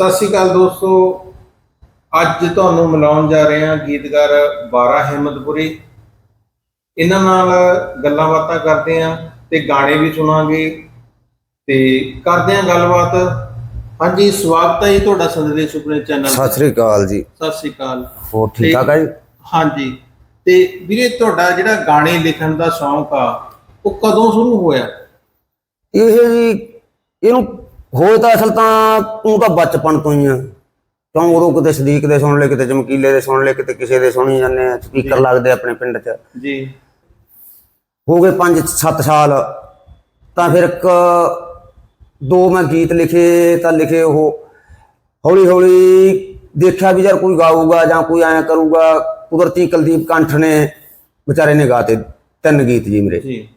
ਸਤਿ ਸ਼੍ਰੀ ਅਕਾਲ ਦੋਸਤੋ। ਅੱਜ ਤੁਹਾਨੂੰ ਮਿਲਾਉਣ ਜਾ ਰਹੇ ਹਾਂ ਗੀਤਕਾਰ ਬਾਰਾ ਹਿੰਮਤਪੁਰੀ। ਇਹਨਾਂ ਨਾਲ ਗੱਲਾਂ ਬਾਤਾਂ ਕਰਦੇ ਹਾਂ ਤੇ ਗਾਣੇ ਵੀ ਸੁਣਾਂਗੇ ਤੇ ਕਰਦੇ ਹਾਂ ਗੱਲਬਾਤ। ਹਾਂਜੀ ਸਵਾਗਤ ਹੈ ਜੀ ਤੁਹਾਡਾ ਸੰਦੇਸ਼ ਸੁਪਨੇ ਚੈਨਲ ਸਤਿ ਸ੍ਰੀ ਅਕਾਲ ਜੀ। ਸਤਿ ਸ਼੍ਰੀ ਅਕਾਲ। ਹੋਰ ਠੀਕ ਠਾਕ ਆ ਜੀ? ਹਾਂਜੀ। ਤੇ ਵੀਰੇ ਤੁਹਾਡਾ ਜਿਹੜਾ ਗਾਣੇ ਲਿਖਣ ਦਾ ਸ਼ੌਂਕ ਆ ਉਹ ਕਦੋਂ ਸ਼ੁਰੂ ਹੋਇਆ? ਇਹ ਜੀ ਇਹਨੂੰ ਹੋਏ ਤਾਂ ਅਸਲ ਤਾਂ ਤੂੰ ਤਾਂ ਬਚਪਨ ਤੋਂ ਹੀ ਆ। ਕਿਉਂ ਉਦੋਂ ਕਿਤੇ ਸਦੀਕ ਦੇ ਸੁਣ ਲਏ ਕਿਤੇ ਚਮਕੀਲੇ ਦੇ ਸੁਣ ਲਏ ਕਿਤੇ ਕਿਸੇ ਦੇ ਸੁਣੀ ਜਾਂਦੇ ਆ ਸਪੀਕਰ ਲੱਗਦੇ ਆਪਣੇ ਪਿੰਡ 'ਚ। ਜੀ। ਹੋ ਗਏ 5-7 ਸਾਲ ਤਾਂ ਫਿਰ ਇੱਕ ਦੋ ਮੈਂ ਗੀਤ ਲਿਖੇ ਤਾਂ ਲਿਖੇ ਉਹ ਹੌਲੀ ਹੌਲੀ ਦੇਖਿਆ ਵੀ ਯਾਰ ਕੋਈ ਗਾਊਗਾ ਜਾਂ ਕੋਈ ਐਂ ਕਰੂਗਾ ਕੁਦਰਤੀ ਕੁਲਦੀਪ ਕੰਠ ਨੇ ਵਿਚਾਰੇ ਨੇ ਗਾਤੇ ਤਿੰਨ ਗੀਤ ਜੀ ਮੇਰੇ। ਜੀ।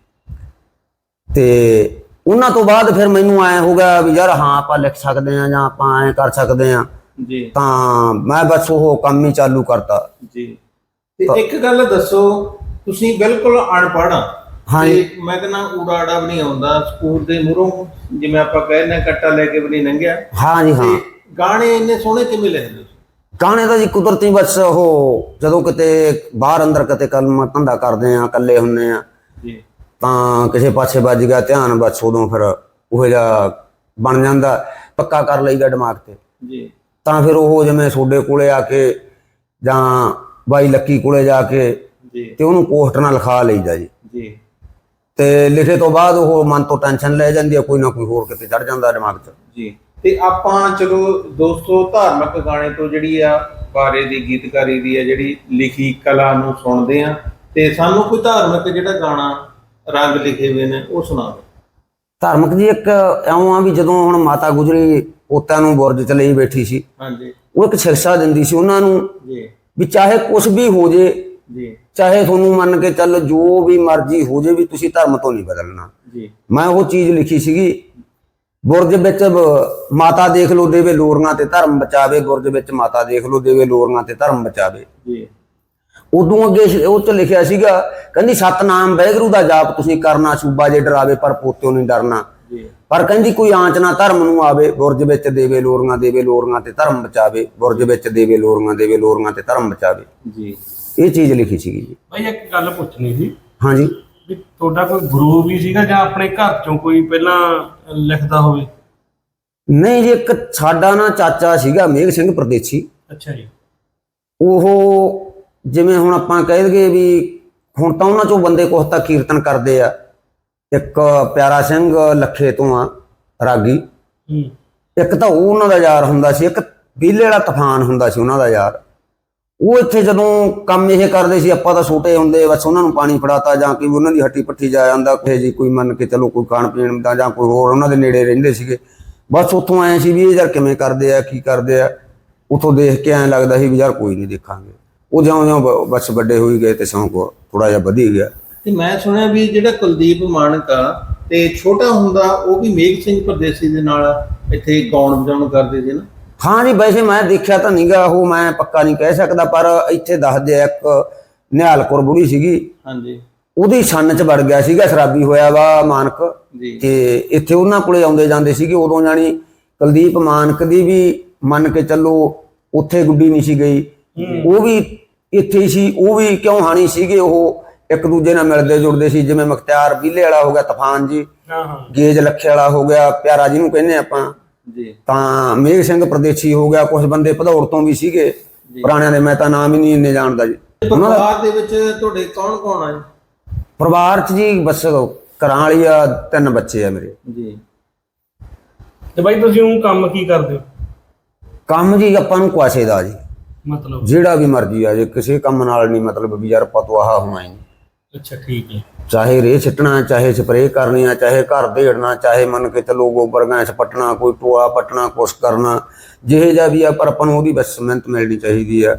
ਤੇ ਉਹਨਾਂ ਤੋਂ ਬਾਅਦ ਫਿਰ ਮੈਨੂੰ ਐ ਹੋ ਗਿਆ ਵੀ ਯਾਰ ਹਾਂ ਆਪਾਂ ਲਿਖ ਸਕਦੇ ਆ ਜਾਂ ਆਪਾਂ ਐ ਕਰ ਸਕਦੇ ਆ ਜੀ। ਤਾਂ ਮੈਂ ਬਸ ਉਹ ਕੰਮ ਹੀ ਚਾਲੂ ਕਰਤਾ। ਜੀ। ਤੇ ਇੱਕ ਗੱਲ ਦੱਸੋ ਤੁਸੀਂ ਬਿਲਕੁਲ ਅਨਪੜ੍ਹ ਆ। ਤੇ ਮੈਂ ਕਹਿੰਦਾ ਊੜਾੜਾ ਵੀ ਨਹੀਂ ਆਉਂਦਾ ਸਕੂਲ ਦੇ ਮੂਹਰੋਂ ਜਿਵੇਂ ਆਪਾਂ ਕਹਿੰਦੇ ਹਾਂ, ਕੱਟਾ ਲੈ ਕੇ ਵੀ ਨਹੀਂ ਲੰਘਿਆ। ਹਾਂ ਜੀ ਹਾਂ। ਤੇ ਗਾਣੇ ਇੰਨੇ ਸੋਹਣੇ ਕਿਵੇਂ ਲਿਖਦੇ ਹੋ? ਗਾਣੇ ਦਾ ਜੀ ਕੁਦਰਤੀ ਬਸ ਉਹ ਜਦੋਂ ਕਿਤੇ ਬਾਹਰ ਅੰਦਰ ਕਿਤੇ ਕਲਮ ਧੰਦਾ ਕਰਦੇ ਆ ਇਕੱਲੇ ਹੁੰਨੇ ਆ ਜੀ। ਤਾਂ ਕਿਸੇ ਪਾਸੇ ਵੱਜ ਗਿਆ ਧਿਆਨ ਬਸ ਉਦੋਂ ਫਿਰ ਉਹ ਜਿਹਾ ਬਣ ਜਾਂਦਾ ਪੱਕਾ ਕਰ ਲਈਦਾ ਦਿਮਾਗ ਤੇ। ਜੀ। ਤਾਂ ਫਿਰ ਉਹ ਜਿਵੇਂ ਤੁਹਾਡੇ ਕੋਲੇ ਆ ਕੇ ਜਾਂ ਬਾਈ ਲੱਕੀ ਕੋਲੇ ਜਾ ਕੇ ਜੀ। ਤੇ ਉਹਨੂੰ ਪੋਸਟ ਨਾਲ ਲਿਖਾ ਲਈਦਾ ਜੀ। ਜੀ। ਤੇ ਲਿਖੇ ਤੋਂ ਬਾਅਦ ਉਹ ਮਨ ਤੋਂ ਟੈਨਸ਼ਨ ਲੈ ਜਾਂਦੀ ਹੈ ਕੋਈ ਨਾ ਕੋਈ ਹੋਰ ਕਿਤੇ ਚੜ ਜਾਂਦਾ ਦਿਮਾਗ 'ਚ। ਜੀ। ਤੇ ਆਪਾਂ ਚਲੋ ਦੋਸਤੋ ਧਾਰਮਿਕ ਗਾਣੇ ਤੋਂ ਜਿਹੜੀ ਆ ਬਾਰੇ ਦੀ ਗੀਤਕਾਰੀ ਦੀ ਆ ਜਿਹੜੀ ਲਿਖੀ ਕਲਾ ਨੂੰ ਸੁਣਦੇ ਆ ਤੇ ਸਾਨੂੰ ਕੋਈ ਧਾਰਮਿਕ ਜਿਹੜਾ ਗਾਣਾ ਰੰਗ ਲਿਖੇ ਹੋਏ ਨੇ ਉਹ ਸੁਣਾ ਦਿਓ। ਧਾਰਮਿਕ ਜੀ ਇੱਕ ਇਉਂ ਆ ਵੀ ਜਦੋਂ ਹੁਣ ਮਾਤਾ ਗੁਜਰੀ ਪੋਤਿਆਂ ਨੂੰ ਬੁਰਜ ਚ ਲਈ ਬੈਠੀ ਸੀ ਹਾਂਜੀ। ਉਹ ਇੱਕ ਸਿਰਸਾ ਦਿੰਦੀ ਸੀ ਉਹਨਾਂ ਨੂੰ ਜੀ। ਵੀ ਚਾਹੇ ਕੁਝ ਵੀ ਹੋ ਜੇ ਜੀ। ਚਾਹੇ ਤੁਹਾਨੂੰ ਮੰਨ ਕੇ ਚੱਲ ਜੋ ਵੀ ਮਰਜ਼ੀ ਹੋ ਜੇ ਵੀ ਤੁਸੀਂ ਧਰਮ ਤੋਂ ਨਹੀਂ ਬਦਲਣਾ। ਜੀ। ਮੈਂ ਉਹ ਚੀਜ਼ ਲਿਖੀ ਸੀਗੀ ਬੁਰਜ ਵਿੱਚ ਮਾਤਾ ਦੇਖ ਲੋ ਦੇਵੇ ਲੋਰੀਆਂ ਤੇ ਧਰਮ ਬਚਾਵੇ ਬੁਰਜ ਵਿੱਚ ਮਾਤਾ ਦੇਖ ਲੋ ਦੇਵੇ ਲੋਰੀਆਂ ਤੇ ਧਰਮ ਬਚਾਵੇ। ਜੀ। ਉਦੋਂ ਅੱਗੇ ਉਹ ਚ ਲਿਖਿਆ ਸੀਗਾ ਕਹਿੰਦੀ ਸਤਨਾਮ ਵਾਹਿਗੁਰੂ ਦਾ ਜਾਪ ਤੁਸੀਂ ਕਰਨਾ ਸੂਬਾ ਜੇ ਡਰਾਵੇ ਪਰ ਪੋਤਿਓ ਨਹੀਂ ਡਰਨਾ। ਪਰ ਕਹਿੰਦੀ ਕੋਈ ਆਂਚ ਨਾ ਧਰਮ ਨੂੰ ਆਵੇ ਬੁਰਜ ਵਿੱਚ ਦੇਵੇ ਲੋਰੀਆਂ ਦੇਵੇ ਲੋਰੀਆਂ ਤੇ ਧਰਮ ਬਚਾਵੇ ਬੁਰਜ ਵਿੱਚ ਦੇਵੇ ਲੋਰੀਆਂ ਦੇਵੇ ਲੋਰੀਆਂ ਤੇ ਧਰਮ ਬਚਾਵੇ। ਜੀ। ਇਹ ਚੀਜ਼ ਲਿਖੀ ਸੀਗੀ ਜੀ। ਭਾਈ ਇੱਕ ਗੱਲ ਪੁੱਛਣੀ ਸੀ। ਹਾਂਜੀ। ਵੀ ਤੁਹਾਡਾ ਕੋਈ ਗੁਰੂ ਵੀ ਸੀਗਾ ਜਾਂ ਆਪਣੇ ਘਰ ਚੋਂ ਕੋਈ ਪਹਿਲਾਂ ਲਿਖਦਾ ਹੋਵੇ? ਨਹੀਂ ਜੀ ਇੱਕ ਸਾਡਾ ਨਾ ਚਾਚਾ ਸੀਗਾ ਮੇਘ ਸਿੰਘ ਪ੍ਰਦੇਸ਼ੀ। ਅੱਛਾ ਜੀ। ਉਹ ਜਿਵੇਂ ਹੁਣ ਆਪਾਂ ਕਹਿ ਦਈਏ ਵੀ ਹੁਣ ਤਾਂ ਉਹਨਾਂ ਚੋਂ ਬੰਦੇ ਕੁਛ ਤਾਂ ਕੀਰਤਨ ਕਰਦੇ ਆ। ਇੱਕ ਪਿਆਰਾ ਸਿੰਘ ਲੱਖੇ ਤੋਂ ਆ ਰਾਗੀ। ਇੱਕ ਤਾਂ ਉਹ ਉਹਨਾਂ ਦਾ ਯਾਰ ਹੁੰਦਾ ਸੀ ਇੱਕ ਬੀਲੇ ਵਾਲਾ ਤੂਫਾਨ ਹੁੰਦਾ ਸੀ ਉਹਨਾਂ ਦਾ ਯਾਰ। ਉਹ ਇੱਥੇ ਜਦੋਂ ਕੰਮ ਇਹ ਕਰਦੇ ਸੀ ਆਪਾਂ ਤਾਂ ਛੋਟੇ ਹੁੰਦੇ ਬਸ ਉਹਨਾਂ ਨੂੰ ਪਾਣੀ ਫੜਾਤਾ ਜਾਂ ਕਿ ਉਹਨਾਂ ਦੀ ਹੱਟੀ ਪੱਠੀ ਜਾ ਜਾਂਦਾ ਕੋਈ ਜੀ ਕੋਈ ਮੰਨ ਕੇ ਚਲੋ ਕੋਈ ਖਾਣ ਪੀਣ ਦਾ ਜਾਂ ਕੋਈ ਹੋਰ ਉਹਨਾਂ ਦੇ ਨੇੜੇ ਰਹਿੰਦੇ ਸੀਗੇ। ਬਸ ਉੱਥੋਂ ਆਏ ਸੀ ਵੀ ਇਹ ਯਾਰ ਕਿਵੇਂ ਕਰਦੇ ਆ ਕੀ ਕਰਦੇ ਆ। ਉੱਥੋਂ ਦੇਖ ਕੇ ਐਂ ਲੱਗਦਾ ਸੀ ਵੀ ਯਾਰ ਕੋਈ ਨਹੀਂ ਦੇਖਾਂਗੇ। ਉਹ ਜਿਉਂ ਜਿਉਂ ਬਸ ਵੱਡੇ ਹੋਈ ਗਏ ਤੇ ਸ਼ੌਂਕ ਥੋੜਾ ਜਿਹਾ ਵਧੀ ਗਿਆ। ਤੇ ਮੈਂ ਸੁਣਿਆ ਵੀ ਜਿਹੜਾ ਕੁਲਦੀਪ ਮਾਨਕ ਆ ਤੇ ਛੋਟਾ ਹੁੰਦਾ ਉਹ ਵੀ ਮੇਘ ਸਿੰਘ ਪਰਦੇਸੀ ਦੇ ਨਾਲ ਇੱਥੇ ਗਾਉਣ ਵਜਾਉਣ ਕਰਦੇ ਸੀ ਨਾ? ਹਾਂ ਜੀ ਵੈਸੇ ਮੈਂ ਦੇਖਿਆ ਤਾਂ ਨਹੀਂਗਾ ਉਹ ਮੈਂ ਪੱਕਾ ਨਹੀਂ ਕਹਿ ਸਕਦਾ ਪਰ ਇੱਥੇ ਦੱਸਦੇ ਆ ਇੱਕ ਨਿਹਾਲਕੌਰ ਬੁੜੀ ਸੀਗੀ। ਹਾਂਜੀ। ਉਹਦੀ ਛੰਨ ਚ ਵੜ ਗਿਆ ਸੀਗਾ ਸ਼ਰਾਬੀ ਹੋਇਆ ਵਾ ਮਾਨਕ ਜੀ। ਤੇ ਇੱਥੇ ਉਹਨਾਂ ਕੋਲੇ ਆਉਂਦੇ ਜਾਂਦੇ ਸੀਗੇ ਉਦੋਂ ਜਾਣੀ ਕੁਲਦੀਪ ਮਾਨਕ ਦੀ ਵੀ ਮੰਨ ਕੇ ਚੱਲੋ ਉੱਥੇ ਗੁੱਡੀ ਨਹੀਂ ਸੀ ਗਈ। ਉਹ ਵੀ ਇੱਥੇ ਹੀ ਸੀ ਉਹ ਵੀ ਕਿਉਂ ਹਾਣੀ ਸੀਗੇ ਉਹ? ਇੱਕ ਦੂਜੇ ਨਾਲ ਮਿਲਦੇ ਜੁੜਦੇ ਸੀ ਜਿਵੇਂ ਮੁਖਤਿਆਰ ਬੀਲੇ ਵਾਲਾ ਹੋ ਗਿਆ ਤੂਫਾਨ ਜੀ। ਹਾਂ ਹਾਂ। ਗੇਜ ਲੱਖੇ ਵਾਲਾ ਹੋ ਗਿਆ ਪਿਆਰਾ ਜਿਹਨੂੰ ਕਹਿੰਦੇ ਆਪਾਂ। ਜੀ। ਤਾਂ ਮੇਘ ਸਿੰਘ ਪ੍ਰਦੇਸ਼ੀ ਹੋ ਗਿਆ ਕੁਝ ਬੰਦੇ ਭਦੌੜ ਤੋਂ ਵੀ ਸੀਗੇ। ਪੁਰਾਣਿਆਂ ਦੇ ਮੈਂ ਤਾਂ ਨਾਮ ਹੀ ਨਹੀਂ ਇੰਨੇ ਜਾਣਦਾ ਜੀ। ਪਰਿਵਾਰ ਦੇ ਵਿੱਚ ਤੁਹਾਡੇ ਕੌਣ ਕੌਣ ਆ ਜੀ? ਪਰਿਵਾਰ ਚ ਜੀ ਬਸ ਘਰਾਂ ਵਾਲੀ ਆ ਤਿੰਨ ਬੱਚੇ ਆ ਮੇਰੇ। ਜੀ। ਤੇ ਭਾਈ ਤੁਸੀਂ ਉਹ ਕੰਮ ਕੀ ਕਰਦੇ ਹੋ? ਕੰਮ ਜੀ ਆਪਾਂ ਨੂੰ ਕੁਆਸੇ ਦਾ ਜੀ। ਮਤਲਬ ਜਿਹੜਾ ਵੀ ਮਰਜ਼ੀ ਆ ਜੇ ਕਿਸੇ ਕੰਮ ਨਾਲ ਨਹੀਂ ਮਤਲਬ ਵੀ ਯਾਰ ਪਤਵਾਹਾ ਹੋਣਾ ਹੀ ਅੱਛਾ ਠੀਕ ਹੈ। ਚਾਹੇ ਰੇ ਛਿੱਟਣਾ ਚਾਹੇ ਸਪਰੇਅ ਕਰਨੀ ਆ ਚਾਹੇ ਘਰ ਦੇੜਨਾ ਚਾਹੇ ਮੰਨ ਕੇ ਚਲੋ ਗੋਬਰ ਗੈਸ ਪਟਣਾ ਕੋਈ ਟੋਆ ਪਟਣਾ ਕੁਛ ਕਰਨਾ ਜਿਹੇ ਜਿਹਾ ਵੀ ਆ ਪਰ ਆਪਾਂ ਨੂੰ ਉਹਦੀ ਬਸ ਮਿਹਨਤ ਮਿਲਣੀ ਚਾਹੀਦੀ ਆ।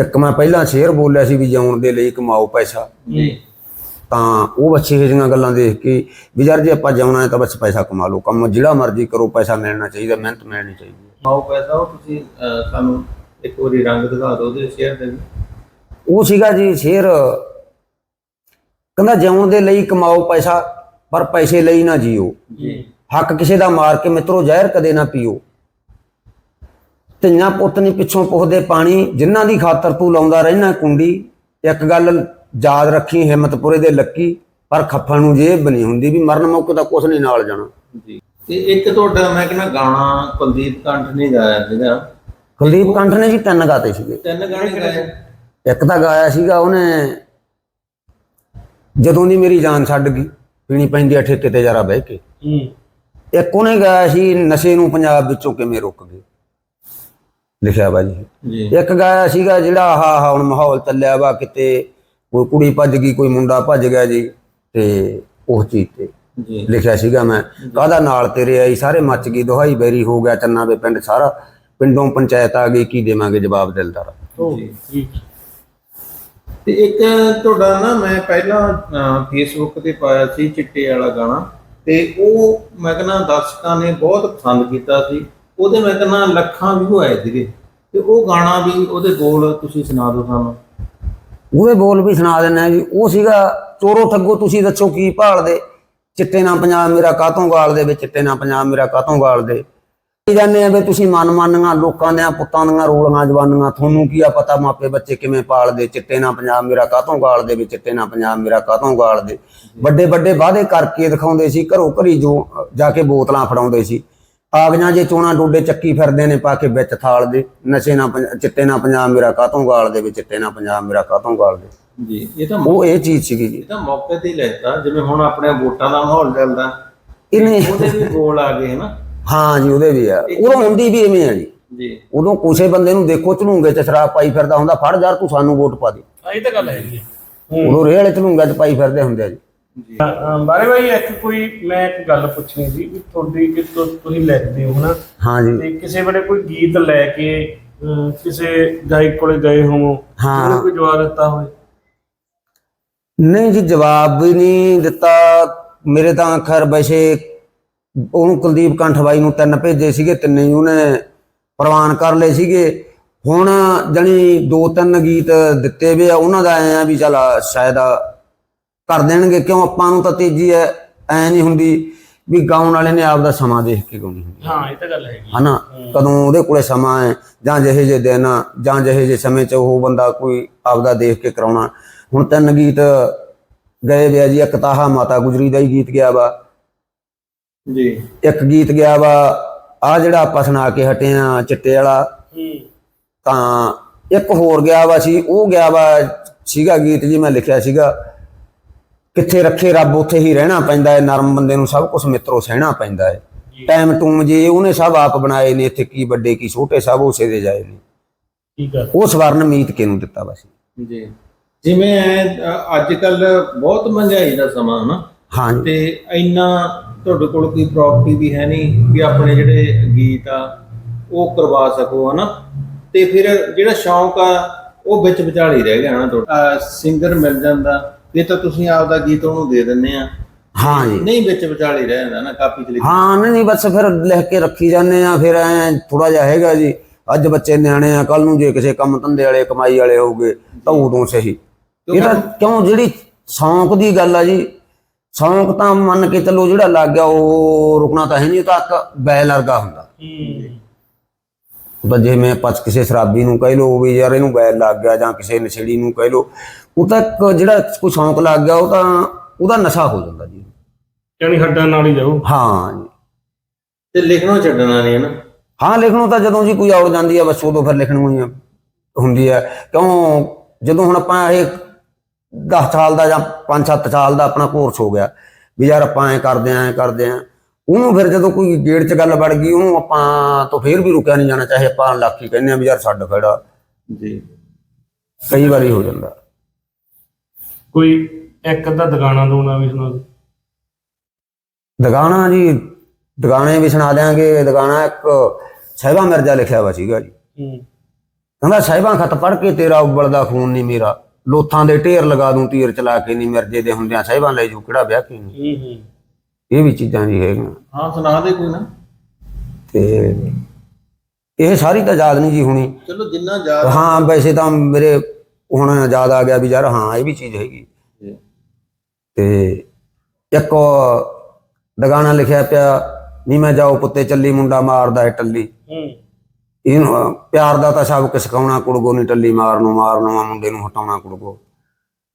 ਇੱਕ ਮੈਂ ਪਹਿਲਾਂ ਸ਼ੇਰ ਬੋਲਿਆ ਸੀ ਵੀ ਜਿਉਣ ਦੇ ਲਈ ਕਮਾਓ ਪੈਸਾ। ਜੀ। ਤਾਂ ਉਹ ਬੱਚੇ ਇਹ ਜਿਹੀਆਂ ਗੱਲਾਂ ਦੇਖ ਕੇ ਵੀ ਯਾਰ ਜੇ ਆਪਾਂ ਜਿਉਣਾ ਹੈ ਤਾਂ ਬਸ ਪੈਸਾ ਕਮਾ ਲਓ। ਕੰਮ ਜਿਹੜਾ ਮਰਜ਼ੀ ਕਰੋ ਪੈਸਾ ਮਿਲਣਾ ਚਾਹੀਦਾ ਮਿਹਨਤ ਮਿਲਣੀ ਚਾਹੀਦੀ ਹੈ ਆਓ ਪੈਸਾ ਉਹ ਤੁਸੀਂ ਸਾਨੂੰ ਇੱਕ ਵਾਰੀ ਰੰਗ ਦਿਖਾ ਦਿਓ ਉਹਦੇ ਸ਼ੇਅਰ ਦੇ। ਉਹ ਸੀਗਾ ਜੀ ਸ਼ੇਰ ਕਹਿੰਦਾ ਜਿਉਣ ਦੇ ਲਈ ਕਮਾਓ ਪੈਸਾ ਪਰ ਪੈਸੇ ਲਈ ਨਾ ਜੀਓ। ਜੀ। ਹੱਕ ਕਿਸੇ ਦਾ ਮਾਰ ਕੇ ਮਿੱਤਰੋ ਜ਼ਹਿਰ ਕਦੇ ਨਾ ਪੀਓ। ਧੀਆਂ ਪੁੱਤ ਨਹੀਂ ਪਿੱਛੋਂ ਪੁੱਛਦੇ ਪਾਣੀ ਜਿਨ੍ਹਾਂ ਦੀ ਖਾਤਰ ਤੂੰ ਲਾਉਂਦਾ ਰਹਿਣਾ ਕੁੰਡੀ। ਇੱਕ ਗੱਲ ਯਾਦ ਰੱਖੀ ਹਿੰਮਤਪੁਰੇ ਦੇ ਲੱਕੀ ਪਰ ਖੱਫਣ ਨੂੰ ਜੇਬ ਨਹੀਂ ਹੁੰਦੀ ਵੀ ਮਰਨ ਮੌਕੇ ਤਾਂ ਕੁਛ ਨਹੀਂ ਨਾਲ ਜਾਣਾ। ਜੀ। ਤੇ ਇੱਕ ਤੁਹਾਡਾ ਮੈਂ ਕਹਿੰਦਾ ਗਾਣਾ ਕੁਲਦੀਪ ਕੰਠ ਨੇ ਗਾਇਆ ਸੀਗਾ। ਕੁਲਦੀਪ ਕੰਠ ਨੇ ਜੀ ਤਿੰਨ ਗਾਤੇ ਸੀਗੇ। ਤਿੰਨ ਗਾਣੇ ਗਾਏ। ਇੱਕ ਤਾਂ ਗਾਇਆ ਸੀਗਾ ਉਹਨੇ ਜਦੋਂ ਦੀ ਮੇਰੀ ਜਾਨ ਛੱਡ ਗਈ ਪੀਣੀ ਪੈਂਦੀ ਆ ਠੇਕੇ ਤੇ ਜਰਾ ਬਹਿ ਕੇ। ਹੂੰ। ਇੱਕ ਉਹਨੇ ਗਾਇਆ ਸੀ ਨਸ਼ੇ ਨੂੰ ਪੰਜਾਬ ਵਿੱਚੋਂ ਕਿਵੇਂ ਰੁਕ ਗਏ। ਲਿਖਿਆ ਵਾ ਜੀ। ਜੀ। ਇੱਕ ਗਾਇਆ ਸੀਗਾ ਜਿਹੜਾ ਆਹ ਆਹ ਹੁਣ ਮਾਹੌਲ ਚੱਲਿਆ ਵਾ ਕਿਤੇ ਕੋਈ ਕੁੜੀ ਭੱਜ ਗਈ ਕੋਈ ਮੁੰਡਾ ਭੱਜ ਗਿਆ ਜੀ ਤੇ ਉਸ ਚੀਜ਼ ਤੇ ਜੀ। ਲਿਖਿਆ ਸੀਗਾ ਮੈਂ। ਕਾਹਦਾ ਨਾਲ ਤੇਰੇ ਆਈ ਸਾਰੇ ਮੱਚ ਗਈ ਦੁਹਾਈ ਬੈਰੀ ਹੋ ਗਿਆ ਚੰਨਾ ਦੇ ਪਿੰਡ ਸਾਰਾ। ਪਿੰਡੋਂ ਪੰਚਾਇਤ ਆ ਗਈ ਕੀ ਦੇਵਾਂਗੇ? ਜਵਾਬ ਦਿਲਦਾਰ ਜੀ। ਤੇ ਇੱਕ ਤੁਹਾਡਾ ਨਾ ਮੈਂ ਪਹਿਲਾਂ ਫੇਸਬੁੱਕ ਤੇ ਪਾਇਆ ਸੀ ਚਿੱਟੇ ਵਾਲਾ ਗਾਣਾ ਤੇ ਉਹ ਮੈਂ ਕਹਿੰਦਾ ਦਰਸ਼ਕਾਂ ਨੇ ਬਹੁਤ ਪਸੰਦ ਕੀਤਾ ਸੀ। ਉਹਦੇ ਮੈਂ ਕਹਿੰਦਾ ਲੱਖਾਂ ਵਿਊ ਆਏ ਸੀਗੇ। ਤੇ ਉਹ ਗਾਣਾ ਵੀ ਉਹਦੇ ਬੋਲ ਤੁਸੀਂ ਸੁਣਾ ਦਿਓ ਸਾਨੂੰ। ਉਹਦੇ ਬੋਲ ਵੀ ਸੁਣਾ ਦਿੰਦੇ ਆ ਜੀ। ਉਹ ਸੀਗਾ ਚੋਰੋ ਠੱਗੋ ਤੁਸੀਂ ਦੱਸੋ ਕੀ ਭਾਲਦੇ? ਚਿੱਟੇ ਨਾ ਪੰਜਾਬ ਮੇਰਾ ਕਾਤੋਂ ਗਾਲਦੇ ਵੀ? ਚਿੱਟੇ ਨਾ ਪੰਜਾਬ ਮੇਰਾ ਕਾਤੋਂ ਗਾਲਦੇ? ਕੀ ਜਾਣਦੇ ਆ ਵੀ ਤੁਸੀਂ ਮਨ ਮੰਨੀਆਂ ਲੋਕਾਂ ਦੇ ਪੁੱਤਾਂ ਦੀਆਂ ਰੋਲੀਆਂ ਜਵਾਨੀਆਂ ਤੁਹਾਨੂੰ ਕੀ ਆ ਪਤਾ ਮਾਪੇ ਬੱਚੇ ਕਿਵੇਂ ਪਾਲਦੇ ਚਿੱਟੇ ਨਾ ਪੰਜਾਬ ਮੇਰਾ ਕਾਤੋਂ ਗਾਲਦੇ ਵੀ ਚਿੱਟੇ ਨਾ ਪੰਜਾਬ ਮੇਰਾ ਕਾਤੋਂ ਗਾਲਦੇ ਵੱਡੇ ਵੱਡੇ ਵਾਅਦੇ ਕਰਕੇ ਦਿਖਾਉਂਦੇ ਸੀ ਘਰੋਂ ਘਰੀ ਜੋ ਜਾ ਕੇ ਬੋਤਲਾਂ ਫੜਾਉਂਦੇ ਸੀ। ਕਾਗਜ਼ਾਂ ਜੇ ਚੋਣਾ ਡੋਡੇ ਚੱਕੀ ਫਿਰਦੇ ਨੇ ਪਾ ਕੇ ਵਿੱਚ ਥਾਲ ਦੇ ਨਸ਼ੇ ਨਾ ਚਿੱਟੇ ਨਾ ਪੰਜਾਬ ਮੇਰਾ ਕਾਤੋਂ ਗਾਲਦੇ ਵੀ ਚਿੱਟੇ ਨਾ ਪੰਜਾਬ ਮੇਰਾ ਕਾਤੋਂ ਜੀ ਇਹ ਤਾਂ ਉਹ ਇਹ ਚੀਜ਼ ਸੀਗੀ ਜੀ। ਇਹ ਤਾਂ ਮੌਕੇ ਤੇ ਲੈਤਾ ਜਿਵੇਂ ਹੁਣ ਆਪਣੇ ਵੋਟਾਂ ਦਾ ਮਾਹੌਲ ਚੱਲਦਾ। ਇਹਨੇ ਉਹਦੇ ਵੀ ਬੋਲ ਆ ਗਏ ਹਨਾ। ਹਾਂ ਜੀ ਉਹਦੇ ਵੀ ਆ। ਉਦੋਂ ਹੁੰਦੀ ਵੀ ਐਵੇਂ ਆ ਜੀ। ਜੀ। ਉਦੋਂ ਕਿਸੇ ਬੰਦੇ ਨੂੰ ਦੇਖੋ ਝਲੂੰਗੇ ਚ ਸ਼ਰਾਬ ਪਾਈ ਫਿਰਦਾ ਹੁੰਦਾ ਫੜ ਯਾਰ ਤੂੰ ਸਾਨੂੰ ਵੋਟ ਪਾ ਦੇ। ਆ ਇਹ ਤਾਂ ਗੱਲ ਹੈਗੀ ਹੈ ਉਦੋਂ ਰੇਹ ਵਾਲੇ ਝਲੂੰਗਾ ਚ ਪਾਈ ਫਿਰਦੇ ਹੁੰਦੇ ਆ ਜੀ। ਬਾਰੇ ਭਾਈ ਇੱਕ ਕੋਈ ਮੈਂ ਇੱਕ ਗੱਲ ਪੁੱਛਣੀ ਸੀ ਕਿ ਤੁਹਾਡੀ ਕਿ ਤੁ- ਤੁਸੀਂ ਲਿਖਦੇ ਹੋ ਹਨਾ ਹਾਂ ਜੀ। ਤੇ ਕਿਸੇ ਵੇਲੇ ਕੋਈ ਗੀਤ ਲੈ ਕੇ ਕਿਸੇ ਗਾਇਕ ਕੋਲੇ ਗਏ ਹੋਵੋ? ਹਾਂ। ਉਹਨੇ ਕੋਈ ਜਵਾਬ ਦਿੱਤਾ ਹੋਵੇ? ਨਹੀਂ ਜੀ ਜਵਾਬ ਵੀ ਨਹੀਂ ਦਿੱਤਾ। ਮੇਰੇ ਤਾਂ ਖੈਰ ਵੈਸੇ ਉਹਨੂੰ ਕੁਲਦੀਪ ਕੰਠ ਬਾਈ ਨੂੰ ਤਿੰਨ ਭੇਜੇ ਸੀਗੇ ਤਿੰਨੇ ਹੀ ਉਹਨੇ ਪ੍ਰਵਾਨ ਕਰ ਲਏ ਸੀਗੇ। ਹੁਣ ਜਣੀ ਦੋ ਤਿੰਨ ਗੀਤ ਦਿੱਤੇ ਵੇ ਆ ਉਹਨਾਂ ਦਾ ਐ ਆ ਵੀ ਚਲ ਸ਼ਾਇਦ ਕਰ ਦੇਣਗੇ ਕਿਉਂ ਆਪਾਂ ਨੂੰ ਤਾਂ ਤੇਜ਼ੀ ਐ ਐ ਨਹੀਂ ਹੁੰਦੀ ਵੀ ਗਾਉਣ ਵਾਲੇ ਨੇ ਆਪ ਦਾ ਸਮਾਂ ਦੇਖ ਕੇ ਗਾਉਣੀ ਹੁੰਦੀ। ਹਾਂ ਇਹ ਤਾਂ ਗੱਲ ਹੈਗੀ ਹੈ। ਹਨਾ? ਕਦੋਂ ਉਹਦੇ ਕੋਲੇ ਸਮਾਂ ਹੈ ਜਾਂ ਜਿਹੇ ਜੇ ਦਿਨ ਜਾਂ ਜਿਹੇ ਜੇ ਸਮੇਂ 'ਚ ਉਹ ਬੰਦਾ ਕੋਈ ਆਪਦਾ ਦੇਖ ਕੇ ਕਰਾਉਣਾ। ਹੁਣ ਤਿੰਨ ਗੀਤ ਗਏ ਵੇ ਆ ਜੀ ਇੱਕ ਤਾਹਾ ਮਾਤਾ ਗੁਜਰੀ ਦਾ ਹੀ ਗੀਤ ਗਿਆ ਵਾ। ਜੀ। ਇੱਕ ਗੀਤ ਗਿਆ ਵਾ ਆ ਜਿਹੜਾ ਆਪਾਂ ਸੁਣਾ ਕੇ ਹਟੇ ਆ ਚਿੱਟੇ ਵਾਲਾ। ਹੂੰ। ਤਾਂ ਇੱਕ ਹੋਰ ਗਿਆ ਵਾ ਸੀ ਉਹ ਗਿਆ ਵਾ ਸੀਗਾ ਗੀਤ ਜੀ ਮੈਂ ਲਿਖਿਆ ਸੀਗਾ। ਕਿੱਥੇ ਰੱਖੇ ਰੱਬ ਉੱਥੇ ਹੀ ਰਹਿਣਾ ਪੈਂਦਾ ਹੈ ਨਰਮ ਬੰਦੇ ਨੂੰ ਸਭ ਕੁਝ ਮਿੱਤਰੋ ਸਹਿਣਾ ਪੈਂਦਾ ਹੈ। ਟਾਈਮ ਟੂਮ ਜੀ ਉਹਨੇ ਸਭ ਆਪ ਬਣਾਏ ਨੇ ਇੱਥੇ ਕੀ ਵੱਡੇ ਕੀ ਛੋਟੇ ਸਭ ਉਸੇ ਦੇ ਜਾਏ ਨੇ। ਠੀਕ ਹੈ ਉਹ ਸਵਰਨ ਮੀਤ ਕਿਨੂੰ ਦਿੱਤਾ ਵਾ ਸੀ? ਜੀ। ਜਿਵੇਂ ਅੱਜ ਕੱਲ ਬਹੁਤ ਮਹਿੰਗਾਈ ਦਾ ਸਮਾਂ ਹਨਾ? ਹਾਂ ਤੇ ਇੰਨਾ ਤੁਹਾਡੇ ਕੋਲ ਕੋਈ ਪ੍ਰਾਪਰਟੀ ਵੀ ਹੈ ਨਹੀਂ ਵੀ ਆਪਣੇ ਜਿਹੜੇ ਗੀਤ ਆ ਉਹ ਕਰਵਾ ਸਕੋ ਹਨਾ? ਤੇ ਫਿਰ ਜਿਹੜਾ ਸ਼ੌਂਕ ਆ ਉਹ ਵਿੱਚ ਵਿਚਾਲੇ ਰਹਿ ਗਿਆ ਨਾ ਤੁਹਾਡਾ? ਸਿੰਗਰ ਮਿਲ ਜਾਂਦਾ ਇਹ ਤਾਂ ਤੁਸੀਂ ਆਪਦਾ ਗੀਤ ਉਹਨੂੰ ਦੇ ਦਿੰਦੇ ਆ। ਹਾਂ ਜੀ ਨਹੀਂ ਵਿੱਚ ਵਿਚਾਲੇ ਰਹਿ ਜਾਂਦਾ ਨਾ ਕਾਪੀ ਚ ਲਿਖ ਹਾਂ ਨਹੀਂ ਨਹੀਂ ਬਸ ਫਿਰ ਲਿਖ ਕੇ ਰੱਖੀ ਜਾਂਦੇ ਆ ਫਿਰ ਐ ਥੋੜਾ ਜਿਹਾ ਹੈਗਾ ਜੀ। ਅੱਜ ਬੱਚੇ ਨਿਆਣੇ ਆ ਕੱਲ ਨੂੰ ਜੇ ਕਿਸੇ ਕੰਮ ਧੰਦੇ ਵਾਲੇ ਕਮਾਈ ਵਾਲੇ ਹੋਗੇ ਤਾਂ ਉਦੋਂ ਸਹੀ। ਇਹ ਤਾਂ ਕਿਉਂ ਜਿਹੜੀ ਸ਼ੌਂਕ ਦੀ ਗੱਲ ਆ ਜੀ ਸ਼ੌਂਕ ਤਾਂ ਮੰਨ ਕੇ ਚੱਲੋ ਜਿਹੜਾ ਲੱਗ ਗਿਆ ਉਹ ਰੁਕਣਾ ਤਾਂ ਹੈ ਨਹੀਂ ਉਹ ਤਾਂ ਇੱਕ ਬੈਲ ਵਰਗਾ ਹੁੰਦਾ। ਤਾਂ ਜਿਵੇਂ ਆਪਾਂ ਕਿਸੇ ਸ਼ਰਾਬੀ ਨੂੰ ਕਹਿ ਲੋ ਵੀ ਯਾਰ ਇਹਨੂੰ ਬੈਲ ਲੱਗ ਗਿਆ ਜਾਂ ਕਿਸੇ ਨਸ਼ੇੜੀ ਨੂੰ ਕਹਿ ਲੋ ਉਹ ਤਾਂ ਇੱਕ ਜਿਹੜਾ ਕੋਈ ਸ਼ੌਂਕ ਲੱਗ ਗਿਆ ਉਹ ਤਾਂ ਉਹਦਾ ਨਸ਼ਾ ਹੋ ਜਾਂਦਾ ਜੀ। ਯਾਨੀ ਹੱਡਾਂ ਨਾਲ ਹੀ ਜਾਓ। ਹਾਂ। ਜੀ ਤੇ ਲਿਖਣੋਂ ਛੱਡਣਾ ਨਹੀਂ ਹੈ ਨਾ। ਹਾਂ ਲਿਖਣੋਂ ਤਾਂ ਜਦੋਂ ਜੀ ਕੋਈ ਆਉ ਜਾਂਦੀ ਹੈ ਬਸ ਉਦੋਂ ਫਿਰ ਲਿਖਣ ਨੂੰ ਹੀ। ਹੁੰਦੀ ਹੈ। ਕਿਉਂ? ਜਦੋਂ ਹੁਣ ਆਪਾਂ ਇਹ 10 ਸਾਲ ਦਾ ਜਾਂ 5-7 ਸਾਲ ਦਾ ਆਪਣਾ ਕੋਰਸ ਹੋ ਗਿਆ। ਵੀ ਯਾਰ ਆਪਾਂ ਐ ਕਰਦੇ ਆਂ ਐ ਕਰਦੇ ਆਂ। ਉਹਨੂੰ ਫਿਰ ਜਦੋਂ ਕੋਈ ਗੇੜ 'ਚ ਗੱਲ ਵੜ ਗਈ ਉਹਨੂੰ ਆਪਾਂ ਤੋਂ ਫਿਰ ਵੀ ਰੁਕਿਆ ਨਹੀਂ ਜਾਣਾ ਚਾਹੇ ਆਪਾਂ ਲੱਖ ਕਹਿੰਦੇ ਆ ਵੀ ਯਾਰ ਛੱਡ ਖੜਾ। ਜੀ। ਕਈ ਵਾਰੀ ਹੋ ਜਾਂਦਾ। ਕੋਈ ਇੱਕ ਅੱਧਾ ਦੁਕਾਨਾਂ ਦੋਣਾ ਵੀ ਸੁਣਾ। ਦਗਾਣਾ ਜੀ ਦਗਾਣੇ ਵੀ ਸੁਣਾ ਦਿਆਂਗੇ। ਦਗਾਣਾ ਇੱਕ ਸਹਿਬਾ ਮਿਰਜ਼ਾ ਲਿਖਿਆ ਵਾ ਸੀਗਾ ਜੀ। ਹੂੰ। ਕਹਿੰਦਾ ਸਾਹਿਬਾਂ ਖਤ ਪੜ ਕੇ ਤੇਰਾ ਉਬਲਦਾ ਖੂਨ ਨਹੀਂ ਮੇਰਾ। ਲੋਥਾਂ ਦੇ ਢੇਰ ਲਗਾ ਦੂੰ ਤੀਰ ਚਲਾ ਕੇ ਨਹੀਂ ਮਿਰਜੇ ਦੇ ਹੁੰਦਿਆਂ ਸਾਹਿਬਾਂ ਲੈ ਜੂ ਕਿਹੜਾ ਵਿਆਹ ਕੀ ਨਹੀਂ ਹੂੰ ਹੂੰ। ਇਹ ਵੀ ਚੀਜ਼ਾਂ ਜੀ ਹੈਗੀਆਂ। ਹਾਂ ਸੁਣਾ ਦੇ ਕੋਈ ਨਾ। ਤੇ ਇਹ ਸਾਰੀ ਤਾਂ ਯਾਦ ਨਹੀਂ ਜੀ ਹੁਣੀ। ਚਲੋ ਜਿੰਨਾ ਜ਼ਿਆਦਾ ਹਾਂ ਵੈਸੇ ਤਾਂ ਮੇਰੇ ਹੁਣ ਯਾਦ ਆ ਗਿਆ ਵੀ ਯਾਰ ਹਾਂ ਇਹ ਵੀ ਚੀਜ਼ ਹੈਗੀ। ਤੇ ਇੱਕ ਦਗਾਣਾ ਲਿਖਿਆ ਪਿਆ ਨੀ ਮੈਂ ਜਾਓ ਪੁੱਤੇ ਚੱਲੀ ਮੁੰਡਾ ਮਾਰਦਾ ਹੈ ਟੱਲੀ। ਹੂੰ। ਇਹਨੂੰ ਪਿਆਰ ਦਾ ਤਾਂ ਸਭ ਕੁਛ ਸਿਖਾਉਣਾ ਕੁੜਗੋ ਨਹੀਂ ਟੱਲੀ ਮਾਰਨੋਂ ਮਾਰਨੋਂ ਮੁੰਡੇ ਨੂੰ ਹਟਾਉਣਾ ਕੁੜਗੋ।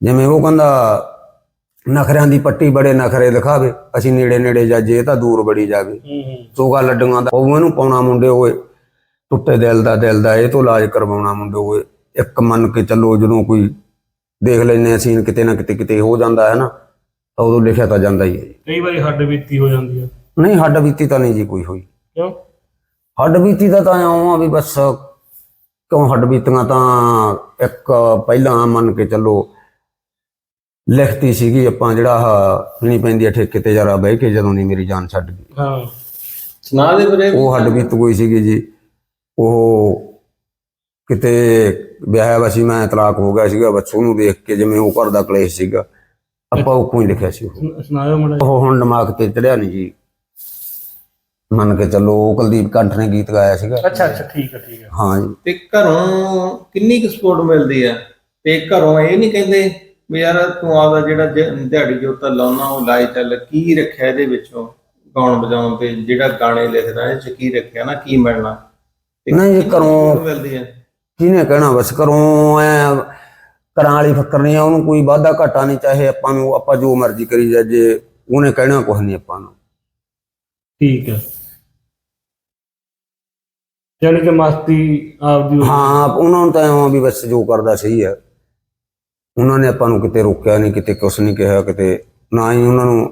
ਜਿਵੇਂ ਉਹ ਕਹਿੰਦਾ ਨਖਰਿਆਂ ਦੀ ਪੱਟੀ ਬੜੇ ਨਖਰੇ ਦਿਖਾਵੇ ਅਸੀਂ ਨੇੜੇ ਨੇੜੇ ਜਾਜੇ ਤਾਂ ਦੂਰ ਬੜੀ ਜਾਵੇ। ਚੋਗਾ ਲੱਡੂਆਂ ਦਾ ਉਹ ਇਹਨੂੰ ਪਾਉਣਾ ਮੁੰਡੇ ਓਏ। ਟੁੱਟੇ ਦਿਲ ਦਾ ਦਿਲ ਦਾ ਇਹ ਤੋਂ ਇਲਾਜ ਕਰਵਾਉਣਾ ਮੁੰਡੇ ਓਏ। ਇੱਕ ਮੰਨ ਕੇ ਚੱਲੋ ਜਦੋਂ ਕੋਈ ਦੇਖ ਲੈਨੇ ਆ ਸੀਨ ਕਿਤੇ ਨਾ ਕਿਤੇ ਕਿਤੇ ਹੋ ਜਾਂਦਾ ਹੈ ਨਾ ਤਾਂ ਉਦੋਂ ਲਿਖਿਆ ਤਾਂ ਜਾਂਦਾ ਹੀ ਹੈ। ਕਈ ਵਾਰੀ ਹੱਡ ਬੀਤੀ ਹੋ ਜਾਂਦੀ ਹੈ। ਨਹੀਂ ਹੱਡ ਬੀਤੀ ਤਾਂ ਨਹੀਂ ਜੀ ਕੋਈ ਹੋਈ। ਕਿਉਂ? ਹੱਡ ਬੀਤੀ ਦਾ ਤਾਂ ਇਉਂ ਆ ਵੀ ਬਸ ਕਿਉਂ ਹੱਡ ਬੀਤੀਆਂ ਤਾਂ ਇੱਕ ਪਹਿਲਾਂ ਮੰਨ ਕੇ ਚੱਲੋ ਲਿਖਤੀ ਸੀਗੀ ਆਪਾਂ ਜਿਹੜਾ ਨਹੀਂ ਪੈਂਦੀ ਆ ਠੇਕੇ ਤੇ ਜਰਾ ਬਹਿ ਕੇ ਜਦੋਂ ਨਹੀਂ ਮੇਰੀ ਜਾਨ ਛੱਡ ਗਈ। ਹਾਂ। ਸੁਣਾ ਦੇ ਵੀਰੇ। ਉਹ ਹੱਡ ਬੀਤ ਕੋਈ ਸੀਗੀ ਜੀ। ਉਹ ਕਿਤੇ ਵਿਆਹਿਆ ਵਾ ਸੀ ਮੈਂ ਤਲਾਕ ਹੋ ਗਿਆ ਸੀਗਾ ਬੱਚੂ ਨੂੰ ਦੇਖ ਕੇ ਜਿਵੇਂ ਉਹ ਘਰ ਦਾ ਕਲੇਸ਼ ਸੀਗਾ ਆਪਾਂ ਉਹ ਕੋਈ ਲਿਖਿਆ ਸੀ ਉਹ। ਸੁਣਾ- ਸੁਣਾਇਓ ਮੜਾ ਉਹ ਹੁਣ ਦਿਮਾਗ ਤੇ ਚੜਿਆ ਨਹੀਂ ਜੀ। ਮੰਨ ਕੇ ਚੱਲੋ ਉਹ ਕੁਲਦੀਪ ਕੰਠ ਨੇ ਗੀਤ ਗਾਇਆ ਸੀਗਾ। ਅੱਛਾ ਅੱਛਾ ਠੀਕ ਹੈ ਠੀਕ ਹੈ। ਹਾਂ ਜੀ। ਤੇ ਘਰੋਂ ਕਿੰਨੀ ਕੁ ਸਪੋਰਟ ਮਿਲਦੀ ਆ? ਤੇ ਘਰੋਂ ਇਹ ਨਹੀਂ ਕਹਿੰਦੇ ਵੀ ਯਾਰ ਤੂੰ ਆਪਦਾ ਜਿਹੜਾ ਜ- ਦਿਹਾੜੀ ਜੋਤਾ ਲਾਉਣਾ ਉਹ ਲਾਈ ਚੱਲ ਕੀ ਰੱਖਿਆ ਇਹਦੇ ਵਿੱਚੋਂ ਗਾਉਣ ਵਜਾਉਣ ਤੇ? ਜਿਹੜਾ ਗਾਣੇ ਲਿਖਦਾ ਇਹ ਚ ਕੀ ਰੱਖਿਆ ਨਾ ਕੀ ਮਿਲਣਾ? ਤੇ ਨਹੀਂ ਜੀ, ਕਿੰਨੀ ਘਰੋਂ- support ਮਿਲਦੀ ਆ? ਕਿਹਨੇ ਕਹਿਣਾ ਬਸ ਕਰੋ ਐ ਕਰਾਂ ਵਾਲੀ ਫੱਕਰ ਨਹੀਂ ਆ ਉਹਨੂੰ ਕੋਈ ਵਾਧਾ ਘਾਟਾ ਨਹੀਂ ਚਾਹੇ ਆਪਾਂ ਨੂੰ ਆਪਾਂ ਜੋ ਮਰਜ਼ੀ ਕਰੀ ਜਾ ਜੇ ਉਹਨੇ ਕਹਿਣਾ ਕੁਝ ਨਹੀਂ ਆਪਾਂ ਨੂੰ। ਠੀਕ ਹੈ। ਯਾਨੀ ਕਿ ਮਸਤੀ ਆਪਦੀ ਹੋਈ। ਹਾਂ ਉਹਨਾਂ ਨੂੰ ਤਾਂ ਐਂ ਆ ਵੀ ਬਸ ਜੋ ਕਰਦਾ ਸਹੀ ਹੈ ਉਹਨਾਂ ਨੇ ਆਪਾਂ ਨੂੰ ਕਿਤੇ ਰੋਕਿਆ ਨਹੀਂ ਕਿਤੇ ਕੁਛ ਨਹੀਂ ਕਿਹਾ ਕਿਤੇ ਨਾ ਹੀ ਉਹਨਾਂ ਨੂੰ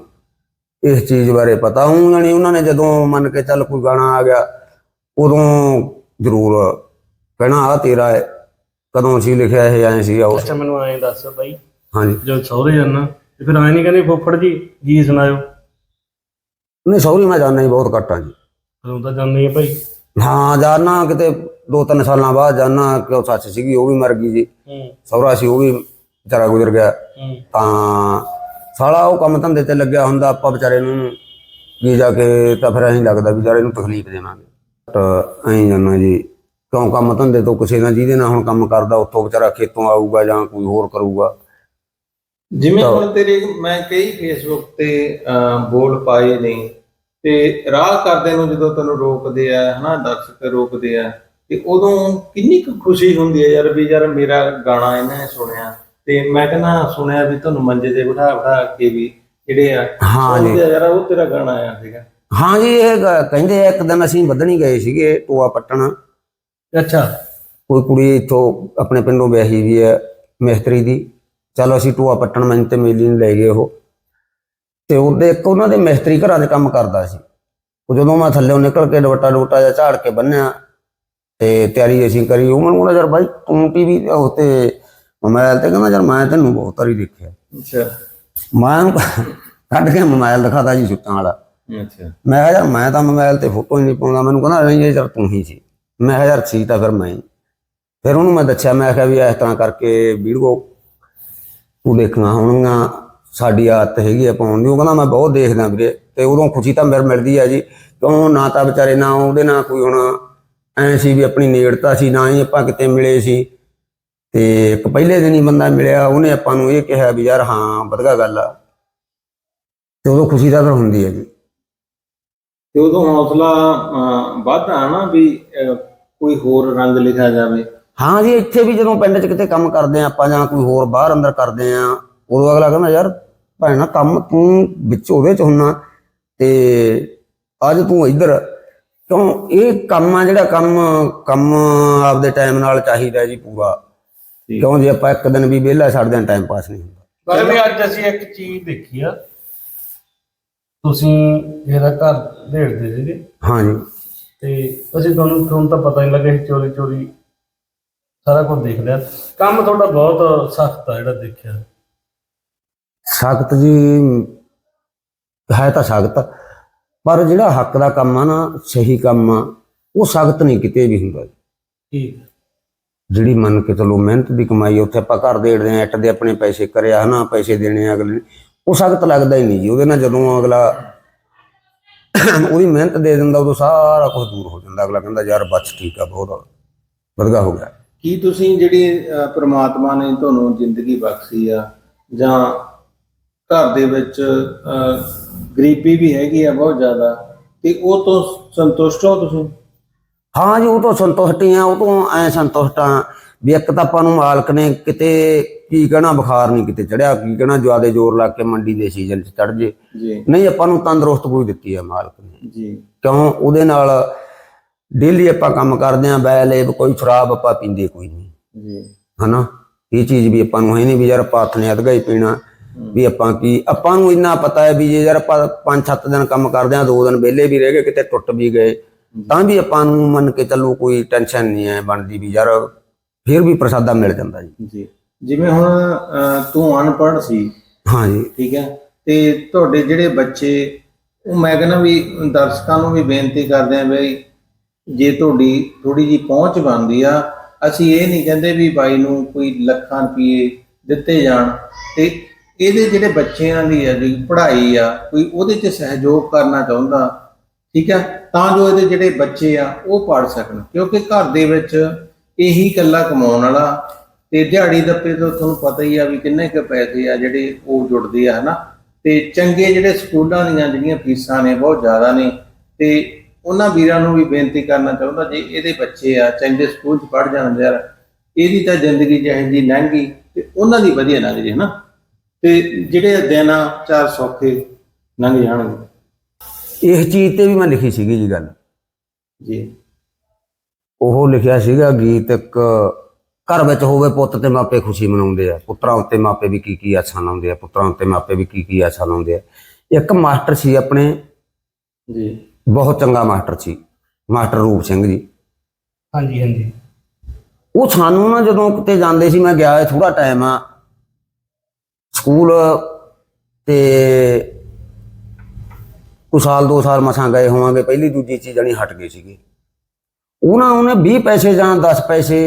ਇਸ ਚੀਜ਼ ਬਾਰੇ ਪਤਾ ਉਹ ਜਾਣੀ ਉਹਨਾਂ ਨੇ ਜਦੋਂ ਮੰਨ ਕੇ ਚੱਲ ਕੋਈ ਗਾਣਾ ਆ ਗਿਆ ਉਦੋਂ ਜ਼ਰੂਰ ਕਹਿਣਾ ਆ ਤੇਰਾ ਹੈ। ਕਦੋਂ ਸੀ ਲਿਖਿਆ ਇਹ ਐਂ ਸੀ ਉਸ ਅੱਛਾ ਮੈਨੂੰ ਐਂ ਦੱਸ ਬਾਈ। ਹਾਂਜੀ। ਜਦ ਸਹੁਰੇ ਜਾਣਾ ਤੇ ਫਿਰ ਐਂ ਨਹੀਂ ਕਹਿੰਦੇ ਫੁੱਫੜ ਜੀ ਜੀ ਸੁਣਾਇਓ। ਨਹੀਂ ਸੌਰੀ ਮੈਂ ਜਾਣਾ ਹੀ ਬਹੁਤ ਘੱਟ ਆ ਜੀ। ਕਦੋਂ ਤਾਂ ਜਾਂਦੇ ਆ ਭਾਈ। ਹਾਂ ਜਾਣਾ ਕਿਤੇ ਦੋ ਤਿੰਨ ਸਾਲਾਂ ਬਾਅਦ ਜਾਣਾ ਕਿ ਉਹ ਸੱਚ ਸੀਗੀ ਉਹ ਵੀ ਮਰ ਗਈ ਜੀ। ਸਹੁਰਾ ਸੀ ਉਹ ਵੀ ਵਿਚਾਰਾ ਗੁਜ਼ਰ ਗਿਆ। ਤਾਂ ਸਾਲਾ ਉਹ ਕੰਮ ਧੰਦੇ ਤੇ ਲੱਗਿਆ ਹੁੰਦਾ ਆਪਾਂ ਵਿਚਾਰੇ ਨੂੰ ਕੀ ਜਾ ਕੇ ਤਾਂ ਫਿਰ ਐਂ ਲੱਗਦਾ ਵੀ ਵਿਚਾਰੇ ਨੂੰ ਤਕਲੀਫ ਦੇਵਾਂਗੇ। ਤਾਂ ਐਂ ਜਾਣਾ ਜੀ ਕਿਉਂ ਕੰਮ ਧੰਦੇ ਤੋਂ ਕਿਸੇ ਨਾਲ ਜਿਹਦੇ ਨਾਲ ਹੁਣ ਕੰਮ ਕਰਦਾ ਉੱਥੋਂ ਵਿਚਾਰਾ ਖੇਤੋਂ ਆਊਗਾ ਜਾਂ ਕੋਈ ਹੋਰ ਕਰੂਗਾ। ਜਿਵੇਂ ਹੁਣ ਤੇਰੇ ਮੈਂ ਕਈ ਫੇਸਬੁੱਕ ਤੇ ਬੋਲ ਪਾਏ ਨੇ ਤੇ ਰਾਹ ਕਰਦੇ ਨੂੰ ਜਦੋਂ ਤੈਨੂੰ ਰੋਕਦੇ ਆ ਹਨਾ ਦਰਸ਼ਕ ਰੋਕਦੇ ਆ ਤੇ ਉਦੋਂ ਕਿੰਨੀ ਕੁ ਖੁਸ਼ੀ ਹੁੰਦੀ ਹੈ ਯਾਰ ਵੀ ਯਾਰ ਮੇਰਾ ਗਾਣਾ ਇਹਨਾਂ ਨੇ ਸੁਣਿਆ ਤੇ ਮੈਂ ਕਹਿੰਦਾ ਸੁਣਿਆ ਵੀ ਤੁਹਾਨੂੰ ਮੰਜੇ ਤੇ ਬਿਠਾ ਬਿਠਾ ਕੇ ਵੀ ਜਿਹੜੇ ਆ ਹਾਂ ਜੀ। ਯਾਰ ਉਹ ਤੇਰਾ ਗਾਣਾ ਆਇਆ ਸੀਗਾ। ਹਾਂ ਜੀ ਇਹ ਕਹਿੰਦੇ ਇੱਕ ਦਿਨ ਅਸੀਂ ਵੱਧਣੀ ਗਏ ਸੀਗੇ ਟੋਆ ਪੱਟਣ। ਅੱਛਾ। ਕੋਈ ਕੁੜੀ ਇੱਥੋਂ ਆਪਣੇ ਪਿੰਡੋਂ ਵਿਆਹੀ ਵੀ ਹੈ ਮਿਸਤਰੀ ਦੀ। ਚਲੋ ਅਸੀਂ ਟੋਆ ਪੱਟਣ ਮੈਂ ਤੇ ਮੇਲੀ ਨੂੰ ਲੈ ਗਏ ਉਹ। ਤੇ ਉਹਦੇ ਇੱਕ ਉਹਨਾਂ ਦੇ ਮਿਸਤਰੀ ਘਰਾਂ ਦੇ ਕੰਮ ਕਰਦਾ ਸੀ। ਉਹ ਜਦੋਂ ਮੈਂ ਥੱਲੇੋਂ ਨਿਕਲ ਕੇ ਦੁਪੱਟਾ ਦੁਪੱਟਾ ਜਿਹਾ ਝਾੜ ਕੇ ਬੰਨਿਆ ਤੇ ਤਿਆਰੀ ਅਸੀਂ ਕਰੀ। ਉਹ ਮੈਨੂੰ ਕਹਿੰਦਾ ਯਾਰ ਬਾਈ ਤੂੰ ਟੀਵੀ ਤੇ ਮੋਬਾਈਲ ਤੇ ਕਹਿੰਦਾ ਯਾਰ ਮੈਂ ਤੈਨੂੰ ਬਹੁਤ ਵਾਰੀ ਦੇਖਿਆ। ਅੱਛਾ। ਮੈਂ ਕੱਢ ਕੇ ਮੋਬਾਈਲ ਦਿਖਾਦਾ ਜੀ ਸੁੱਤਾਂ ਵਾਲਾ। ਅੱਛਾ। ਮੈਂ ਕਿਹਾ ਯਾਰ ਮੈਂ ਤਾਂ ਮੋਬਾਈਲ ਤੇ ਫੋਟੋ ਹੀ ਨਹੀਂ ਪਾਉਂਦਾ। ਮੈਨੂੰ ਕਹਿੰਦਾ ਨਹੀਂ ਇਹ ਯਾਰ ਤੂੰ ਹੀ ਸੀ। ਮੈਂ ਕਿਹਾ ਯਾਰ ਸੀ ਤਾਂ ਫਿਰ ਮੈਂ। ਫਿਰ ਉਹਨੂੰ ਮੈਂ ਦੱਸਿਆ ਮੈਂ ਕਿਹਾ ਵੀ ਇਸ ਤਰ੍ਹਾਂ ਕਰਕੇ ਵੀਡੀਓ ਤੂੰ ਦੇਖਣਾ ਹੋਣਗੀਆਂ। ਸਾਡੀ ਆਦਤ ਹੈਗੀ ਆ ਪਾਉਣ ਦੀ। ਉਹ ਕਹਿੰਦਾ ਮੈਂ ਬਹੁਤ ਦੇਖਦਾ ਵੀਰੇ ਤੇ ਉਦੋਂ ਖੁਸ਼ੀ ਤਾਂ ਮੇਰੇ ਮਿਲਦੀ ਆ ਜੀ। ਕਿਉਂ ਨਾ ਤਾਂ ਵਿਚਾਰੇ ਨਾ ਉਹਦੇ ਨਾਲ ਕੋਈ ਹੁਣ ਐ ਸੀ ਵੀ ਆਪਣੀ ਨੇੜਤਾ ਸੀ ਨਾ ਹੀ ਆਪਾਂ ਕਿਤੇ ਮਿਲੇ ਸੀ। ਤੇ ਇੱਕ ਪਹਿਲੇ ਦਿਨ ਹੀ ਬੰਦਾ ਮਿਲਿਆ ਉਹਨੇ ਆਪਾਂ ਨੂੰ ਇਹ ਕਿਹਾ ਵੀ ਯਾਰ ਹਾਂ ਵਧੀਆ ਗੱਲ ਆ। ਤੇ ਉਦੋਂ ਖੁਸ਼ੀ ਤਾਂ ਫਿਰ ਹੁੰਦੀ ਹੈ ਜੀ। ਤੇ ਉਦੋਂ ਹੌਸਲਾ ਵੱਧਦਾ ਨਾ ਵੀ ਕੋਈ ਹੋਰ ਰੰਗ ਲਿਖਿਆ ਜਾਵੇ। ਹਾਂ ਜੀ ਇੱਥੇ ਵੀ ਜਦੋਂ ਪਿੰਡ 'ਚ ਕਿਤੇ ਕੰਮ ਕਰਦੇ ਆ ਆਪਾਂ ਜਾਂ ਕੋਈ ਹੋਰ ਬਾਹਰ ਅੰਦਰ ਕਰਦੇ ਆ ਉਦੋਂ ਅਗਲਾ ਕਹਿੰਦਾ ਯਾਰ ਭੈਣਾ ਕੰਮ ਤੂੰ ਵਿੱਚ ਉਹਦੇ 'ਚ ਹੁੰਨਾ ਤੇ ਅੱਜ ਤੂੰ ਇੱਧਰ। ਕਿਉਂ? ਇਹ ਕੰਮ ਆ ਜਿਹੜਾ ਕੰਮ ਕੰਮ ਆਪਦੇ ਟਾਈਮ ਨਾਲ ਚਾਹੀਦਾ ਜੀ ਪੂਰਾ। ਕਿਉਂ ਜੇ ਆਪਾਂ ਇੱਕ ਦਿਨ ਵੀ ਵਿਹਲਾ ਛੱਡਦੇ ਆ ਟਾਈਮ ਪਾਸ ਨਹੀਂ ਹੁੰਦਾ। ਪਰ ਵੀ ਅੱਜ ਅਸੀਂ ਇੱਕ ਚੀਜ਼ ਦੇਖੀ ਆ। ਤੁਸੀਂ ਇਹਦਾ ਘਰ ਢੇੜਦੇ ਸੀਗੇ। ਹਾਂ ਜੀ ਤੇ ਅਸੀਂ ਤੁਹਾਨੂੰ ਤੁਹਾਨੂੰ ਤਾਂ ਪਤਾ ਨਹੀਂ ਲੱਗਿਆ ਸੀ ਚੋਰੀ ਚੋਰੀ ਸਾਰਾ ਕੁਝ ਦੇਖ ਲਿਆ ਕੰਮ ਤੁਹਾਡਾ ਬਹੁਤ ਸਖਤ ਆ ਜਿਹੜਾ ਦੇਖਿਆ। ਸਖਤ ਜੀ ਹੈ ਤਾਂ ਸਖਤ ਪਰ ਜਿਹੜਾ ਹੱਕ ਦਾ ਕੰਮ ਆ ਨਾ ਸਹੀ ਕੰਮ ਆ ਉਹ ਸਖਤ ਨਹੀਂ ਕਿਤੇ ਵੀ ਹੁੰਦਾ ਠੀਕ ਜਿਹੜੀ ਮੰਨ ਕੇ ਚਲੋ ਮਿਹਨਤ ਦੀ ਕਮਾਈ ਉੱਥੇ ਆਪਾਂ ਘਰ ਦੇੜਦੇ ਆ ਇੱਟ ਦੇ ਆਪਣੇ ਪੈਸੇ ਕਰਿਆ ਹਨਾ ਪੈਸੇ ਦੇਣੇ ਆ ਅਗਲੇ ਉਹ ਸਖਤ ਲੱਗਦਾ ਹੀ ਨਹੀਂ ਜੀ। ਉਹਦੇ ਨਾਲ ਜਦੋਂ ਅਗਲਾ ਉਹਦੀ ਮਿਹਨਤ ਦੇ ਦਿੰਦਾ ਉਦੋਂ ਸਾਰਾ ਕੁਝ ਦੂਰ ਹੋ ਜਾਂਦਾ। ਅਗਲਾ ਕਹਿੰਦਾ ਯਾਰ ਬਸ ਠੀਕ ਆ ਬਹੁਤ ਵਧੀਆ ਹੋ ਗਿਆ। ਕੀ ਤੁਸੀਂ ਜਿਹੜੀ ਪ੍ਰਮਾਤਮਾ ਨੇ ਤੁਹਾਨੂੰ ਜ਼ਿੰਦਗੀ ਬਖਸ਼ੀ ਆ ਜਾਂ ਘਰ ਦੇ ਵਿੱਚ ਗਰੀਬੀ ਵੀ ਹੈਗੀ ਆ ਬਹੁਤ ਜ਼ਿਆਦਾ ਤੇ ਉਹ ਤੋਂ ਸੰਤੁਸ਼ਟ ਹੋ ਤੁਸੀਂ? ਹਾਂ ਜੀ ਉਹ ਤੋਂ ਸੰਤੁਸ਼ਟੀ ਆ ਉਹ ਤੋਂ ਐ ਸੰਤੁਸ਼ਟ ਵੀ ਇੱਕ ਤਾਂ ਆਪਾਂ ਨੂੰ ਮਾਲਕ ਨੇ ਕਿਤੇ ਕੀ ਕਹਿਣਾ ਬੁਖਾਰ ਨਹੀਂ ਕਿਤੇ ਚੜਿਆ ਕੀ ਕਹਿਣਾ ਜਿਆਦੇ ਜ਼ੋਰ ਲਾ ਕੇ ਮੰਡੀ ਦੇ ਸੀਜ਼ਨ 'ਚ ਚੜ ਜੇ। ਨਹੀਂ ਆਪਾਂ ਨੂੰ ਤੰਦਰੁਸਤ ਕੋਈ ਦਿੱਤੀ ਆ ਮਾਲਕ ਨੇ। ਜੀ। ਕਿਉਂ? ਉਹਦੇ ਨਾਲ ਡੇਲੀ ਆਪਾਂ ਕੰਮ ਕਰਦੇ ਆ ਬੈਲੇਬ ਕੋਈ ਸ਼ਰਾਬ ਆਪਾਂ ਪੀਂਦੇ ਕੋਈ ਨਹੀਂ। ਜੀ। ਹਨਾ? ਇਹ ਚੀਜ਼ ਵੀ ਆਪਾਂ ਨੂੰ ਹੈ ਨਹੀਂ ਵੀ ਯਾਰ ਆਪਾਂ ਹੱਥ ਨੇ ਅਧਗਾ ਹੀ ਪੀਣਾ। ਵੀ ਆਪਾਂ ਕੀ ਆਪਾਂ ਨੂੰ ਇੰਨਾ ਪਤਾ ਹੈ ਵੀ ਜੇ ਯਾਰ ਆਪਾਂ ਪੰਜ ਸੱਤ ਦਿਨ ਕੰਮ ਕਰਦੇ ਆ ਦੋ ਦਿਨ ਵਿਹਲੇ ਵੀ ਰਹਿ ਗਏ ਕਿਤੇ ਟੁੱਟ ਵੀ ਗਏ ਤਾਂ ਵੀ ਆਪਾਂ ਨੂੰ ਮੰਨ ਕੇ ਚੱਲੋ ਕੋਈ ਟੈਨਸ਼ਨ ਨਹੀਂ ਹੈ ਬਣਦੀ ਵੀ ਯਾਰ ਫਿਰ ਵੀ ਪ੍ਰਸਾਦਾ ਮਿਲ ਜਾਂਦਾ ਜੀ। ਜੀ। ਜਿਵੇਂ ਹੁਣ ਤੂੰ ਅਨਪੜ੍ਹ ਸੀ। ਹਾਂ ਜੀ। ਠੀਕ ਹੈ। ਤੇ ਤੁਹਾਡੇ ਜਿਹੜੇ ਬੱਚੇ ਉਹ ਮੈਂ ਕਹਿੰਦਾ ਵੀ ਦਰਸ਼ਕਾਂ ਨੂੰ ਵੀ ਬੇਨਤੀ ਕਰਦੇ ਆ ਵੀ ਜੇ ਤੁਹਾਡੀ ਥੋੜੀ ਜੀ ਪਹੁੰਚ ਬਣਦੀ ਆ ਅਸੀਂ ਇਹ ਨਹੀਂ ਕਹਿੰਦੇ ਵੀ ਬਾਈ ਨੂੰ ਕੋਈ ਲੱਖਾਂ ਰੁਪਏ ਦਿੱਤੇ ਜਾਣ ਤੇ ਇਹਦੇ ਜਿਹੜੇ ਬੱਚਿਆਂ ਦੀ ਆ, ਜਿਹੜੀ ਪੜ੍ਹਾਈ ਆ, ਕੋਈ ਉਹਦੇ 'ਚ ਸਹਿਯੋਗ ਕਰਨਾ ਚਾਹੁੰਦਾ, ਠੀਕ ਹੈ, ਤਾਂ ਜੋ ਇਹਦੇ ਜਿਹੜੇ ਬੱਚੇ ਆ, ਉਹ ਪੜ੍ਹ ਸਕਣ। ਕਿਉਂਕਿ ਘਰ ਦੇ ਵਿੱਚ ਇਹੀ ਇਕੱਲਾ ਕਮਾਉਣ ਵਾਲਾ ਤੇ ਦਿਹਾੜੀ ਦੱਪੇ ਤੋਂ ਤੁਹਾਨੂੰ ਪਤਾ ਹੀ ਆ ਵੀ ਕਿੰਨੇ ਕੁ ਪੈਸੇ ਆ ਜਿਹੜੇ ਉਹ ਜੁੜਦੇ ਆ, ਹਨਾ? ਤੇ ਚੰਗੇ ਜਿਹੜੇ ਸਕੂਲਾਂ ਦੀਆਂ ਜਿਹੜੀਆਂ ਫੀਸਾਂ ਨੇ, ਬਹੁਤ ਜ਼ਿਆਦਾ ਨੇ, ਤੇ ਉਹਨਾਂ ਵੀਰਾਂ ਨੂੰ ਵੀ ਬੇਨਤੀ ਕਰਨਾ ਚਾਹੁੰਦਾ ਜੇ ਇਹਦੇ ਬੱਚੇ ਆ, ਚੰਗੇ ਸਕੂਲ 'ਚ ਪੜ੍ਹ ਜਾਣ, ਯਾਰ ਇਹਦੀ ਤਾਂ ਜ਼ਿੰਦਗੀ ਜਿਹੇ ਜੀ ਲੰਘੀ ਤੇ ਉਹਨਾਂ ਦੀ ਵਧੀਆ ਲੰਘ ਜੇ, ਹਨਾ? ਤੇ ਜਿਹੜੇ ਦਿਨ ਆ ਚਾਰ ਸੌਖੇ ਲੰਘ ਜਾਣਗੇ। ਇਸ ਚੀਜ਼ ਤੇ ਵੀ ਮੈਂ ਲਿਖੀ ਸੀਗੀ ਜੀ ਗੱਲ। ਜੀ। ਉਹ ਲਿਖਿਆ ਸੀਗਾ ਗੀਤ ਇੱਕ ਘਰ ਵਿੱਚ ਹੋਵੇ ਪੁੱਤ ਤੇ ਮਾਪੇ ਖੁਸ਼ੀ ਮਨਾਉਂਦੇ ਆ। ਪੁੱਤਰਾਂ ਉੱਤੇ ਮਾਪੇ ਵੀ ਕੀ ਕੀ ਆਸਾਂ ਲਾਉਂਦੇ ਆ ਪੁੱਤਰਾਂ ਉੱਤੇ ਮਾਪੇ ਵੀ ਕੀ ਕੀ ਆਸਾਂ ਲਾਉਂਦੇ ਆ। ਇੱਕ ਮਾਸਟਰ ਸੀ ਆਪਣੇ। ਜੀ। ਬਹੁਤ ਚੰਗਾ ਮਾਸਟਰ ਸੀ ਮਾਸਟਰ ਰੂਪ ਸਿੰਘ ਜੀ। ਹਾਂਜੀ ਹਾਂਜੀ। ਉਹ ਸਾਨੂੰ ਨਾ ਜਦੋਂ ਕਿਤੇ ਜਾਂਦੇ ਸੀ ਮੈਂ ਗਿਆ ਥੋੜਾ ਟਾਈਮ ਆ। ਸਕੂਲ ਤੇ ਕੁ ਸਾਲ ਦੋ ਸਾਲ ਮਸਾਂ ਗਏ ਹੋਵਾਂਗੇ। ਪਹਿਲੀ ਦੂਜੀ ਚੀਜ਼ ਜਣੀ ਹਟ ਗਏ ਸੀਗੇ। ਉਹਨਾਂ ਉਹਨੇ 20 ਪੈਸੇ ਜਾਂ 10 ਪੈਸੇ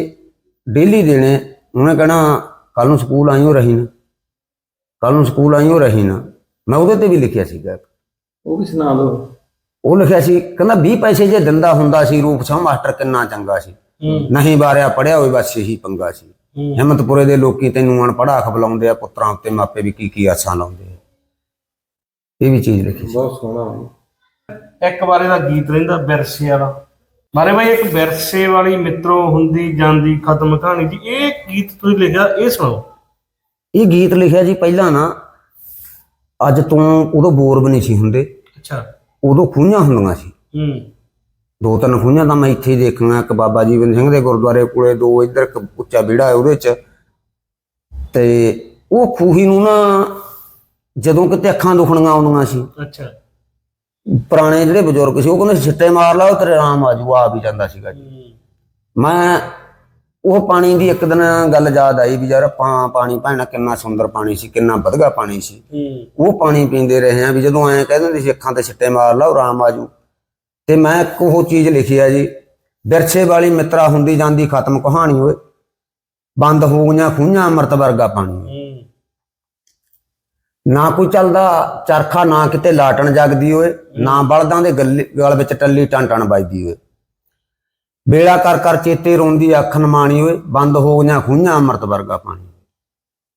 ਡੇਲੀ ਦੇਣੇ। ਉਹਨੇ ਕਹਿਣਾ ਕੱਲ ਨੂੰ ਸਕੂਲ ਆਈਓ ਰਹੀ ਨਾ ਕੱਲ ਨੂੰ ਸਕੂਲ ਆਈਓ ਰਹੀ ਨਾ ਮੈਂ ਉਹਦੇ ਤੇ ਵੀ ਲਿਖਿਆ ਸੀਗਾ ਉਹ ਵੀ ਸੁਣਾ ਦਿਓ। ਉਹ ਲਿਖਿਆ ਸੀ ਕਹਿੰਦਾ 20 ਪੈਸੇ ਜੇ ਦਿੰਦਾ ਹੁੰਦਾ ਸੀ ਰੂਪ ਸਿੰਘ ਮਾਸਟਰ ਕਿੰਨਾ ਚੰਗਾ ਸੀ। ਨਹੀਂ ਬਾਰਿਆ ਪੜਿਆ ਹੋਵੇ ਬਸ ਇਹੀ ਪੰਗਾ ਸੀ। ਹਿੰਮਤਪੁਰੇ ਦੇ ਲੋਕੀ ਤੈਨੂੰ ਅਨਪੜ੍ਹਾ ਖਬਲਾਉਂਦੇ ਆ ਪੁੱਤਰਾਂ ਉੱਤੇ ਮਾਪੇ ਵੀ ਕੀ ਕੀ ਆਸਾਂ ਲਾਉਂਦੇ ਆ। ਇਹ ਵੀ ਚੀਜ਼ ਲਿਖੀ ਸੀ। ਬਹੁਤ ਸੋਹਣਾ ਇੱਕ ਬਾਰੇ ਦਾ ਗੀਤ ਰਹਿੰਦਾ ਵਿਰਸੇ ਵਾਲਾ। ਮਾਰੇ ਭਾਈ ਇੱਕ ਵਿਰਸੇ ਵਾਲੀ ਮਿੱਤਰੋ ਹੁੰਦੀ ਜਾਂਦੀ ਖਤਮ ਕਹਾਣੀ ਜੀ। ਇਹ ਗੀਤ ਤੁਸੀਂ ਲਿਖਿਆ ਇਹ ਸੁਣਾਓ। ਇਹ ਗੀਤ ਲਿਖਿਆ ਜੀ ਪਹਿਲਾਂ ਨਾ ਅੱਜ ਤੋਂ ਉਦੋਂ ਬੋਰ ਵੀ ਨਹੀਂ ਸੀ ਹੁੰਦੇ। ਅੱਛਾ। ਉਦੋਂ ਖੂਹਾਂ ਹੁੰਦੀਆਂ ਸੀ। ਹੂੰ। ਦੋ ਤਿੰਨ ਖੂਹਾਂ ਤਾਂ ਮੈਂ ਇੱਥੇ ਹੀ ਦੇਖੀਆਂ ਇੱਕ ਬਾਬਾ ਜੀਵਨ ਸਿੰਘ ਦੇ ਗੁਰਦੁਆਰੇ ਕੋਲੇ ਦੋ ਇੱਧਰ ਇੱਕ ਉੱਚਾ ਵਿਹੜਾ ਹੈ ਉਹਦੇ 'ਚ। ਤੇ ਉਹ ਖੂਹੀ ਨੂੰ ਨਾ ਜਦੋਂ ਕਿਤੇ ਅੱਖਾਂ ਦੁਖਣੀਆਂ ਆਉਂਦੀਆਂ ਸੀ ਅੱਛਾ। ਪੁਰਾਣੇ ਜਿਹੜੇ ਬਜ਼ੁਰਗ ਸੀ ਉਹ ਕਹਿੰਦੇ ਸੀ, ਛਿੱਟੇ ਮਾਰ ਲਾ ਤੇਰੇ ਆਰਾਮ ਆ ਜੂ ਆ ਵੀ ਜਾਂਦਾ ਸੀਗਾ ਜੀ। ਮੈਂ ਉਹ ਪਾਣੀ ਦੀ ਇੱਕ ਦਿਨ ਗੱਲ ਯਾਦ ਆਈ ਵੀ ਯਾਰ ਆਪਾਂ ਪਾਣੀ ਭੈਣਾ ਕਿੰਨਾ ਸੁੰਦਰ ਪਾਣੀ ਸੀ ਕਿੰਨਾ ਵਧਗਾ ਪਾਣੀ ਸੀ। ਉਹ ਪਾਣੀ ਪੀਂਦੇ ਰਹੇ ਆ ਵੀ ਜਦੋਂ ਐਂ ਕਹਿ ਦਿੰਦੇ ਸੀ ਅੱਖਾਂ ਤੇ ਛਿੱਟੇ ਮਾਰ ਲਾ ਆਰਾਮ ਆ ਜੂ। ਤੇ ਮੈਂ ਇੱਕ ਉਹ ਚੀਜ਼ ਲਿਖੀ ਆ ਜੀ ਵਿਰਸੇ ਵਾਲੀ ਮਿੱਤਰਾ ਹੁੰਦੀ ਜਾਂਦੀ ਖਤਮ ਕਹਾਣੀ ਓਏ ਬੰਦ ਹੋ ਗਈਆਂ ਖੂਹਾਂ ਅੰਮ੍ਰਿਤ ਵਰਗਾ ਪਾਣੀ। ਹੂੰ। ਨਾ ਕੋਈ ਚੱਲਦਾ ਚਰਖਾ ਨਾ ਕਿਤੇ ਲਾਟਣ ਜਗਦੀ ਓਏ ਨਾ ਬਲਦਾਂ ਦੇ ਗੱਲੇ- ਗਲ ਵਿੱਚ ਟੱਲੀ ਟਣ ਟਣ ਵੱਜਦੀ ਓਏ। ਬੇੜਾ ਕਰ ਕਰ ਚੇਤੇ ਰੋਂਦੀ ਅੱਖ ਨਮਾਣੀ ਓਏ ਬੰਦ ਹੋ ਗਈਆਂ ਖੂਹਾਂ ਅੰਮ੍ਰਿਤ ਵਰਗਾ ਪਾਣੀ।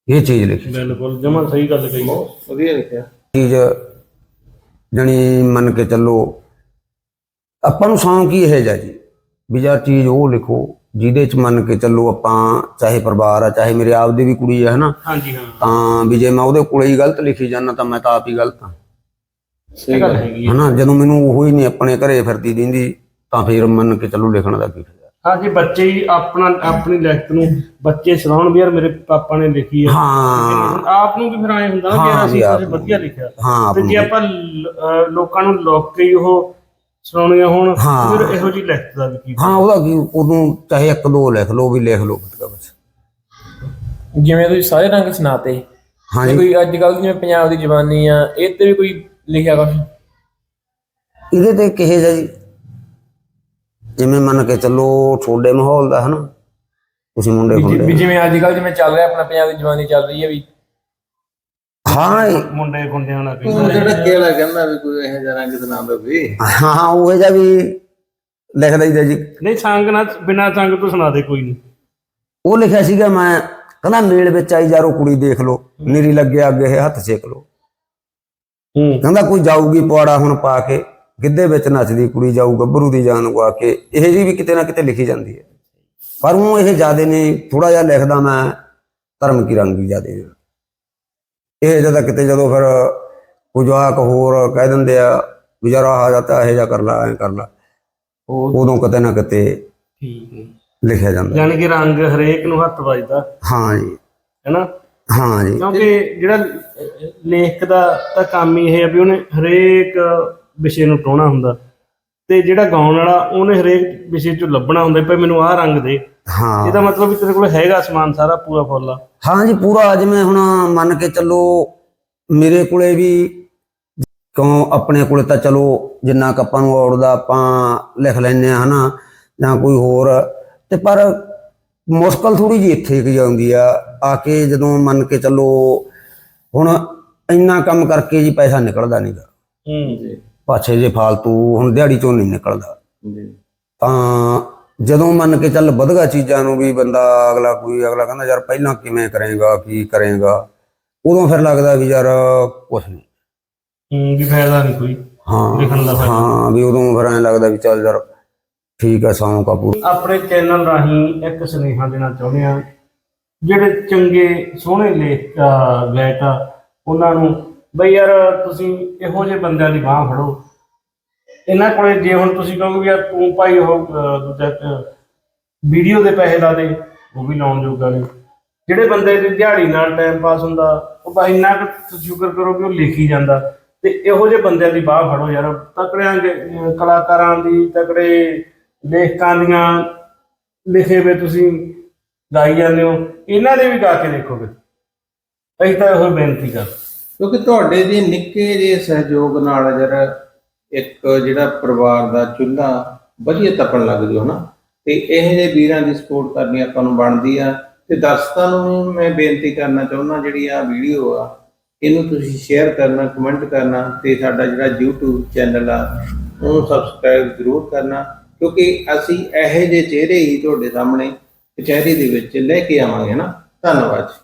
ਇਹ ਚੀਜ਼ ਲਿਖੀ। ਬਿਲਕੁਲ ਜਮਾ ਸਹੀ ਗੱਲ ਕਹੀ। ਬਹੁਤ ਵਧੀਆ ਲਿਖਿਆ। ਚੀਜ਼ ਜਣੀ ਮੰਨ ਕੇ ਚੱਲੋ ਆਪਾਂ ਨੂੰ ਸੌਂਕ ਹੀ ਇਹ ਜਾ ਜੀ? ਵੀ ਯਾਰ ਚੀਜ਼ ਉਹ ਲਿਖੋ ਜਿਹਦੇ ਚ ਮੰਨ ਕੇ ਚੱਲੋ ਆਪਾਂ ਚਾਹੇ ਪਰਿਵਾਰ ਆ ਚਾਹੇ ਮੇਰੇ ਆਪ ਦੀ ਵੀ ਕੁੜੀ ਆ ਹਨਾ? ਹਾਂਜੀ ਹਾਂ। ਤਾਂ ਵੀ ਜੇ ਮੈਂ ਉਹਦੇ ਕੋਲੇ ਹੀ ਗਲਤ ਲਿਖੀ ਜਾਂਦਾ ਤਾਂ ਮੈਂ ਤਾਂ ਆਪ ਹੀ ਗਲਤ ਹਾਂ ਇਹ ਗੱਲ ਹੈਗੀ। ਹਨਾ? ਜਦੋਂ ਮੈਨੂੰ ਉਹ ਹੀ ਨਹੀਂ ਆਪਣੇ ਘਰੇ ਫਿਰਦੀ ਦਿੰਦੀ ਤਾਂ ਫਿਰ ਮੰਨ ਕੇ ਚੱਲੋ ਲਿਖਣ ਦਾ ਕੀ ਫਾਇਦਾ? ਹਾਂ ਜੇ ਬੱਚੇ ਹੀ ਆਪਣਾ ਆਪਣੀ ਲਿਖਤ ਨੂੰ ਬੱਚੇ ਸੁਣਾਉਣ ਵੀ ਯਾਰ ਮੇਰੇ ਪਾਪਾ ਨੇ ਲਿਖੀ ਹੈ ਹਾਂ। ਆਪ ਨੂੰ ਵੀ ਫਿਰ ਐ ਹੁੰਦਾ ਨਾ ਕਿ ਅਸੀਂ ਆਪ ਵਧੀਆ ਲਿਖਿਆ। ਹਾਂ ਤੇ ਜੇ ਆਪਾਂ ਲ- ਅਹ ਲੋਕਾਂ ਨੂੰ ਲੋਕ ਕੇ ਹੀ ਉਹ ਸੁਣਾਉਣੀਆਂ ਹੋਣ ਹਾਂ। ਫਿਰ ਇਹੋ ਜਿਹੀ ਲਿਖਤ ਦਾ ਵੀ ਕੀ ਹਾਂ ਉਹਦਾ ਕੀ ਉਦੋਂ ਚਾਹੇ ਇੱਕ ਦੋ ਲਿਖ ਲਓ ਵੀ ਲਿਖ ਲਓ ਫਟਕਾ ਬਸ। ਜਿਵੇਂ ਤੁਸੀਂ ਸਾਰੇ ਰੰਗ ਸੁਣਾਤੇ ਤੇ ਹਾਂਜੀ ਕੋਈ ਅੱਜ ਕੱਲ ਜਿਵੇਂ ਪੰਜਾਬ ਦੀ ਜਵਾਨੀ ਆ ਇਹ ਤੇ ਵੀ ਕੋਈ ਲਿਖਿਆ ਕੁਛ? ਇਹਦੇ ਤੇ ਕਿਹੇ ਜਿਹਾ ਜੀ ਜਿਵੇਂ ਮੰਨ ਕੇ ਚੱਲੋ ਛੋਡੇ ਮਾਹੌਲ ਦਾ ਹਨਾ ਤੁਸੀਂ ਮੁੰਡੇ ਵੀ ਜਿ- ਜਿਵੇਂ ਅੱਜ ਕੱਲ ਜਿਵੇਂ ਚੱਲ ਰਿਹਾ ਆਪਣਾ ਪੰਜਾਬ ਦੀ ਜਵਾਨੀ ਚੱਲ ਰਹੀ ਹੈ ਵੀ ਹਾਂ ਇਹ- ਮੁੰਡੇ ਗੁੰਡਿਆਂ ਨਾਲ ਉਹ ਜਿਹੜਾ ਕੇਲਾ ਕਹਿੰਦਾ ਵੀ ਕੋਈ ਇਹੋ ਜਿਹਾ ਰੰਗ ਨਾ ਦੇਵੇ ਹਾਂ ਹਾਂ ਉਹ ਜਿਹਾ ਵੀ ਲਿਖ ਦਈਦਾ ਜੀ। ਨਹੀਂ ਸੰਗ ਨਾ ਬਿਨਾ ਸੰਗ ਤੋਂ ਸੁਣਾ ਦੇ ਕੋਈ ਨਹੀਂ। ਉਹ ਲਿਖਿਆ ਸੀਗਾ ਮੈਂ ਕਹਿੰਦਾ ਮੇਲ ਵਿੱਚ ਆਈ ਯਾਰੋ ਕੁੜੀ ਦੇਖ ਲਓ ਮੇਰੀ ਲੱਗੇ ਅੱਗੇ ਇਹ ਹੱਥ ਛੇਕ ਲਓ। ਹੂੰ। ਕਹਿੰਦਾ ਕੋਈ ਜਾਊਗੀ ਪਵਾੜਾ ਹੁਣ ਪਾ ਕੇ ਗਿੱਧੇ ਵਿੱਚ ਨੱਚਦੀ ਕੁੜੀ ਜਾਊ ਗੱਭਰੂ ਦੀ ਜਾਨ ਗਵਾ ਕੇ ਇਹ ਜੀ ਵੀ ਕਿਤੇ ਨਾ ਕਿਤੇ ਲਿਖੀ ਜਾਂਦੀ ਹੈ। ਪਰ ਉਹ ਇਹ ਜਿਆਦੇ ਨੇ ਥੋੜਾ ਜਿਹਾ ਲਿਖਦਾ ਮੈਂ ਧਰਮ ਕੀ ਰੰਗੀ ਜਿਆਦੇ ਇਹ ਜਦੋਂ ਕਿਤੇ ਜਦੋਂ ਫਿਰ ਕੋਈ ਜਵਾਕ ਹੋਰ ਕਹਿ ਦਿੰਦੇ ਆ ਵੀ ਯਾਰ ਆਹ ਜਾਂਦਾ ਇਹ ਜਾ ਕਰ ਲਾ ਐ ਕਰ ਲਾ ਉਦੋਂ ਕਿਤੇ ਨਾ ਕਿਤੇ ਠੀਕ ਹੈ ਲਿਖਿਆ ਜਾਂਦਾ। ਯਾਨੀ ਕਿ ਰੰਗ ਹਰੇਕ ਨੂੰ ਹੱਥ ਵੱਜਦਾ। ਹਾਂ ਜੀ। ਹੈਨਾ? ਹਾਂ ਜੀ। ਕਿਉਂਕਿ ਜਿਹੜਾ ਲੇਖਕ ਦਾ ਤਾਂ ਕੰਮ ਹੀ ਇਹ ਹੈ ਵੀ ਉਹਨੇ ਹਰੇਕ ਵਿਸ਼ੇ ਨੂੰ ਟੋਣਾ ਹੁੰਦਾ। ਤੇ ਜਿਹੜਾ ਗਾਉਣ ਵਾਲਾ ਉਹਨੇ ਹਰੇਕ ਵਿਸ਼ੇ ਚੋਂ ਲੱਭਣਾ ਹੁੰਦਾ ਵੀ ਮੈਨੂੰ ਆਹ ਰੰਗ ਦੇ। ਹਾਂ। ਇਹਦਾ ਮਤਲਬ ਵੀ ਤੇਰੇ ਕੋਲ ਹੈਗਾ ਸਮਾਨ ਸਾਰਾ ਪੂਰਾ ਫੁੱਲ ਆ। ਹਾਂ ਜੀ ਪੂਰਾ ਜਿਵੇਂ ਹੁਣ ਮੰਨ ਕੇ ਚੱਲੋ ਮੇਰੇ ਕੋਲੇ ਵੀ ਕਿਉਂ ਆਪਣੇ ਕੋਲੇ ਤਾਂ ਚਲੋ ਜਿੰਨਾ ਕੁ ਆਪਾਂ ਨੂੰ ਔੜਦਾ ਆਪਾਂ ਲਿਖ ਲੈਨੇ ਆ ਹਨਾ ਜਾਂ ਕੋਈ ਹੋਰ। ਤੇ ਪਰ ਮੁਸ਼ਕਲ ਥੋੜੀ ਜਿਹੀ ਇੱਥੇ ਕੀ ਆਉਂਦੀ ਆ ਆ ਕੇ ਜਦੋਂ ਮੰਨ ਕੇ ਚੱਲੋ ਹੁਣ ਇੰਨਾ ਕੰਮ ਕਰਕੇ ਜੀ ਪੈਸਾ ਨਿਕਲਦਾ ਨਹੀਂਗਾ ਹੂੰ ਜੀ। ਪਾਛੇ ਜੇ ਫਾਲਤੂ ਹੁਣ ਦਿਹਾੜੀ ਚੋਂ ਨਹੀਂ ਨਿਕਲਦਾ। ਜੀ। ਤਾਂ ਜਦੋਂ ਮੰਨ ਕੇ ਚੱਲ ਵਧਗਾ ਚੀਜ਼ਾਂ ਨੂੰ ਵੀ ਬੰਦਾ ਅਗਲਾ ਕੋਈ ਅਗਲਾ ਕਹਿੰਦਾ ਯਾਰ ਪਹਿਲਾਂ ਕਿਵੇਂ ਕਰੇਗਾ ਕੀ ਕਰੇਗਾ ਉਦੋਂ ਫਿਰ ਲੱਗਦਾ ਵੀ ਯਾਰ ਕੁਛ ਨਹੀਂ। ਹੂੰ ਵੀ ਫਾਇਦਾ ਨਹੀਂ ਕੋਈ। ਹਾਂ ਹਾਂ ਵੀ ਉਦੋਂ ਫਿਰ ਐਂ ਲੱਗਦਾ ਵੀ ਚੱਲ ਯਾਰ ਠੀਕ ਹੈ ਸੌਂ ਕਪੂਰ ਆਪਣੇ ਚੈਨਲ ਰਾਹੀਂ ਇੱਕ ਸੁਨੇਹਾ ਦੇਣਾ ਚਾਹੁੰਦੇ ਆ ਜਿਹੜੇ ਚੰਗੇ ਸੋਹਣੇ ਲੇਖ ਗਾਇਕ ਆ ਉਹਨਾਂ ਨੂੰ ਬਈ ਯਾਰ ਤੁਸੀਂ ਇਹੋ ਜਿਹੇ ਬੰਦਿਆਂ ਦੀ ਬਾਹ ਫੜੋ। ਇਹਨਾਂ ਕੋਲੇ ਜੇ ਹੁਣ ਤੁਸੀਂ ਕਹੋਗੇ ਵੀ ਯਾਰ ਤੂੰ ਭਾਈ ਉਹ ਅਹ, ਦੂਜਾ ਵੀਡੀਓ ਦੇ ਪੈਸੇ ਲਾ ਦੇ ਉਹ ਵੀ ਲਾਉਣ ਜੋਗਾ ਨਹੀਂ। ਜਿਹੜੇ ਬੰਦੇ ਦੀ ਦਿਹਾੜੀ ਨਾਲ ਟਾਈਮ ਪਾਸ ਹੁੰਦਾ ਉਹ ਬਸ ਇੰਨਾ ਕੁ ਸ਼ੁਕਰ ਕਰੋ ਕਿ ਉਹ ਲਿਖੀ ਜਾਂਦਾ। ਤੇ ਇਹੋ ਜਿਹੇ ਬੰਦਿਆਂ ਦੀ ਬਾਹ ਫੜੋ ਯਾਰ ਤਕੜਿਆਂ ਦੇ ਅਹ, ਕਲਾਕਾਰਾਂ ਦੀ ਤਕੜੇ ਲੇਖਕਾਂ ਦੀਆਂ ਲਿਖੇ ਵੇ ਤੁਸੀਂ ਗਾਈ ਜਾਂਦੇ ਹੋ ਇਹਨਾਂ ਦੇ ਵੀ ਗਾ ਕੇ ਦੇਖੋਗੇ। ਅਸੀਂ ਤਾਂ ਇਹੋ ਬੇਨਤੀ ਕਰ ਕਿਉਂਕਿ ਤੁਹਾਡੇ ਦੇ ਨਿੱਕੇ ਜਿਹੇ ਸਹਿਯੋਗ ਨਾਲ ਜਰਾ ਇੱਕ ਜਿਹੜਾ ਪਰਿਵਾਰ ਦਾ ਚੁੱਲ੍ਹਾ ਵਧੀਆ ਤਪਣ ਲੱਗ ਜੂ, ਹਨਾ? ਤੇ ਇਹ ਜਿਹੇ ਵੀਰਾਂ ਦੀ ਸਪੋਰਟ ਕਰਨੀ ਆਪਾਂ ਨੂੰ ਬਣਦੀ ਆ। ਤੇ ਦਰਸ਼ਕਾਂ ਨੂੰ ਵੀ ਮੈਂ ਬੇਨਤੀ ਕਰਨਾ ਚਾਹੁੰਦਾ, ਜਿਹੜੀ ਆ ਵੀਡੀਓ ਆ, ਇਹਨੂੰ ਤੁਸੀਂ ਸ਼ੇਅਰ ਕਰਨਾ ਕਮੈਂਟ ਕਰਨਾ ਤੇ ਸਾਡਾ ਜਿਹੜਾ YouTube ਚੈਨਲ ਆ, ਉਹਨੂੰ ਸਬਸਕ੍ਰਾਈਬ ਜ਼ਰੂਰ ਕਰਨਾ, ਕਿਉਂਕਿ ਅਸੀਂ ਇਹੋ ਜਿਹੇ ਚਿਹਰੇ ਹੀ ਤੁਹਾਡੇ ਸਾਹਮਣੇ ਕਚਹਿਰੀ ਦੇ ਵਿੱਚ ਲੈ ਕੇ ਆਵਾਂਗੇ ਨਾ ਧੰਨਵਾਦ ਜੀ।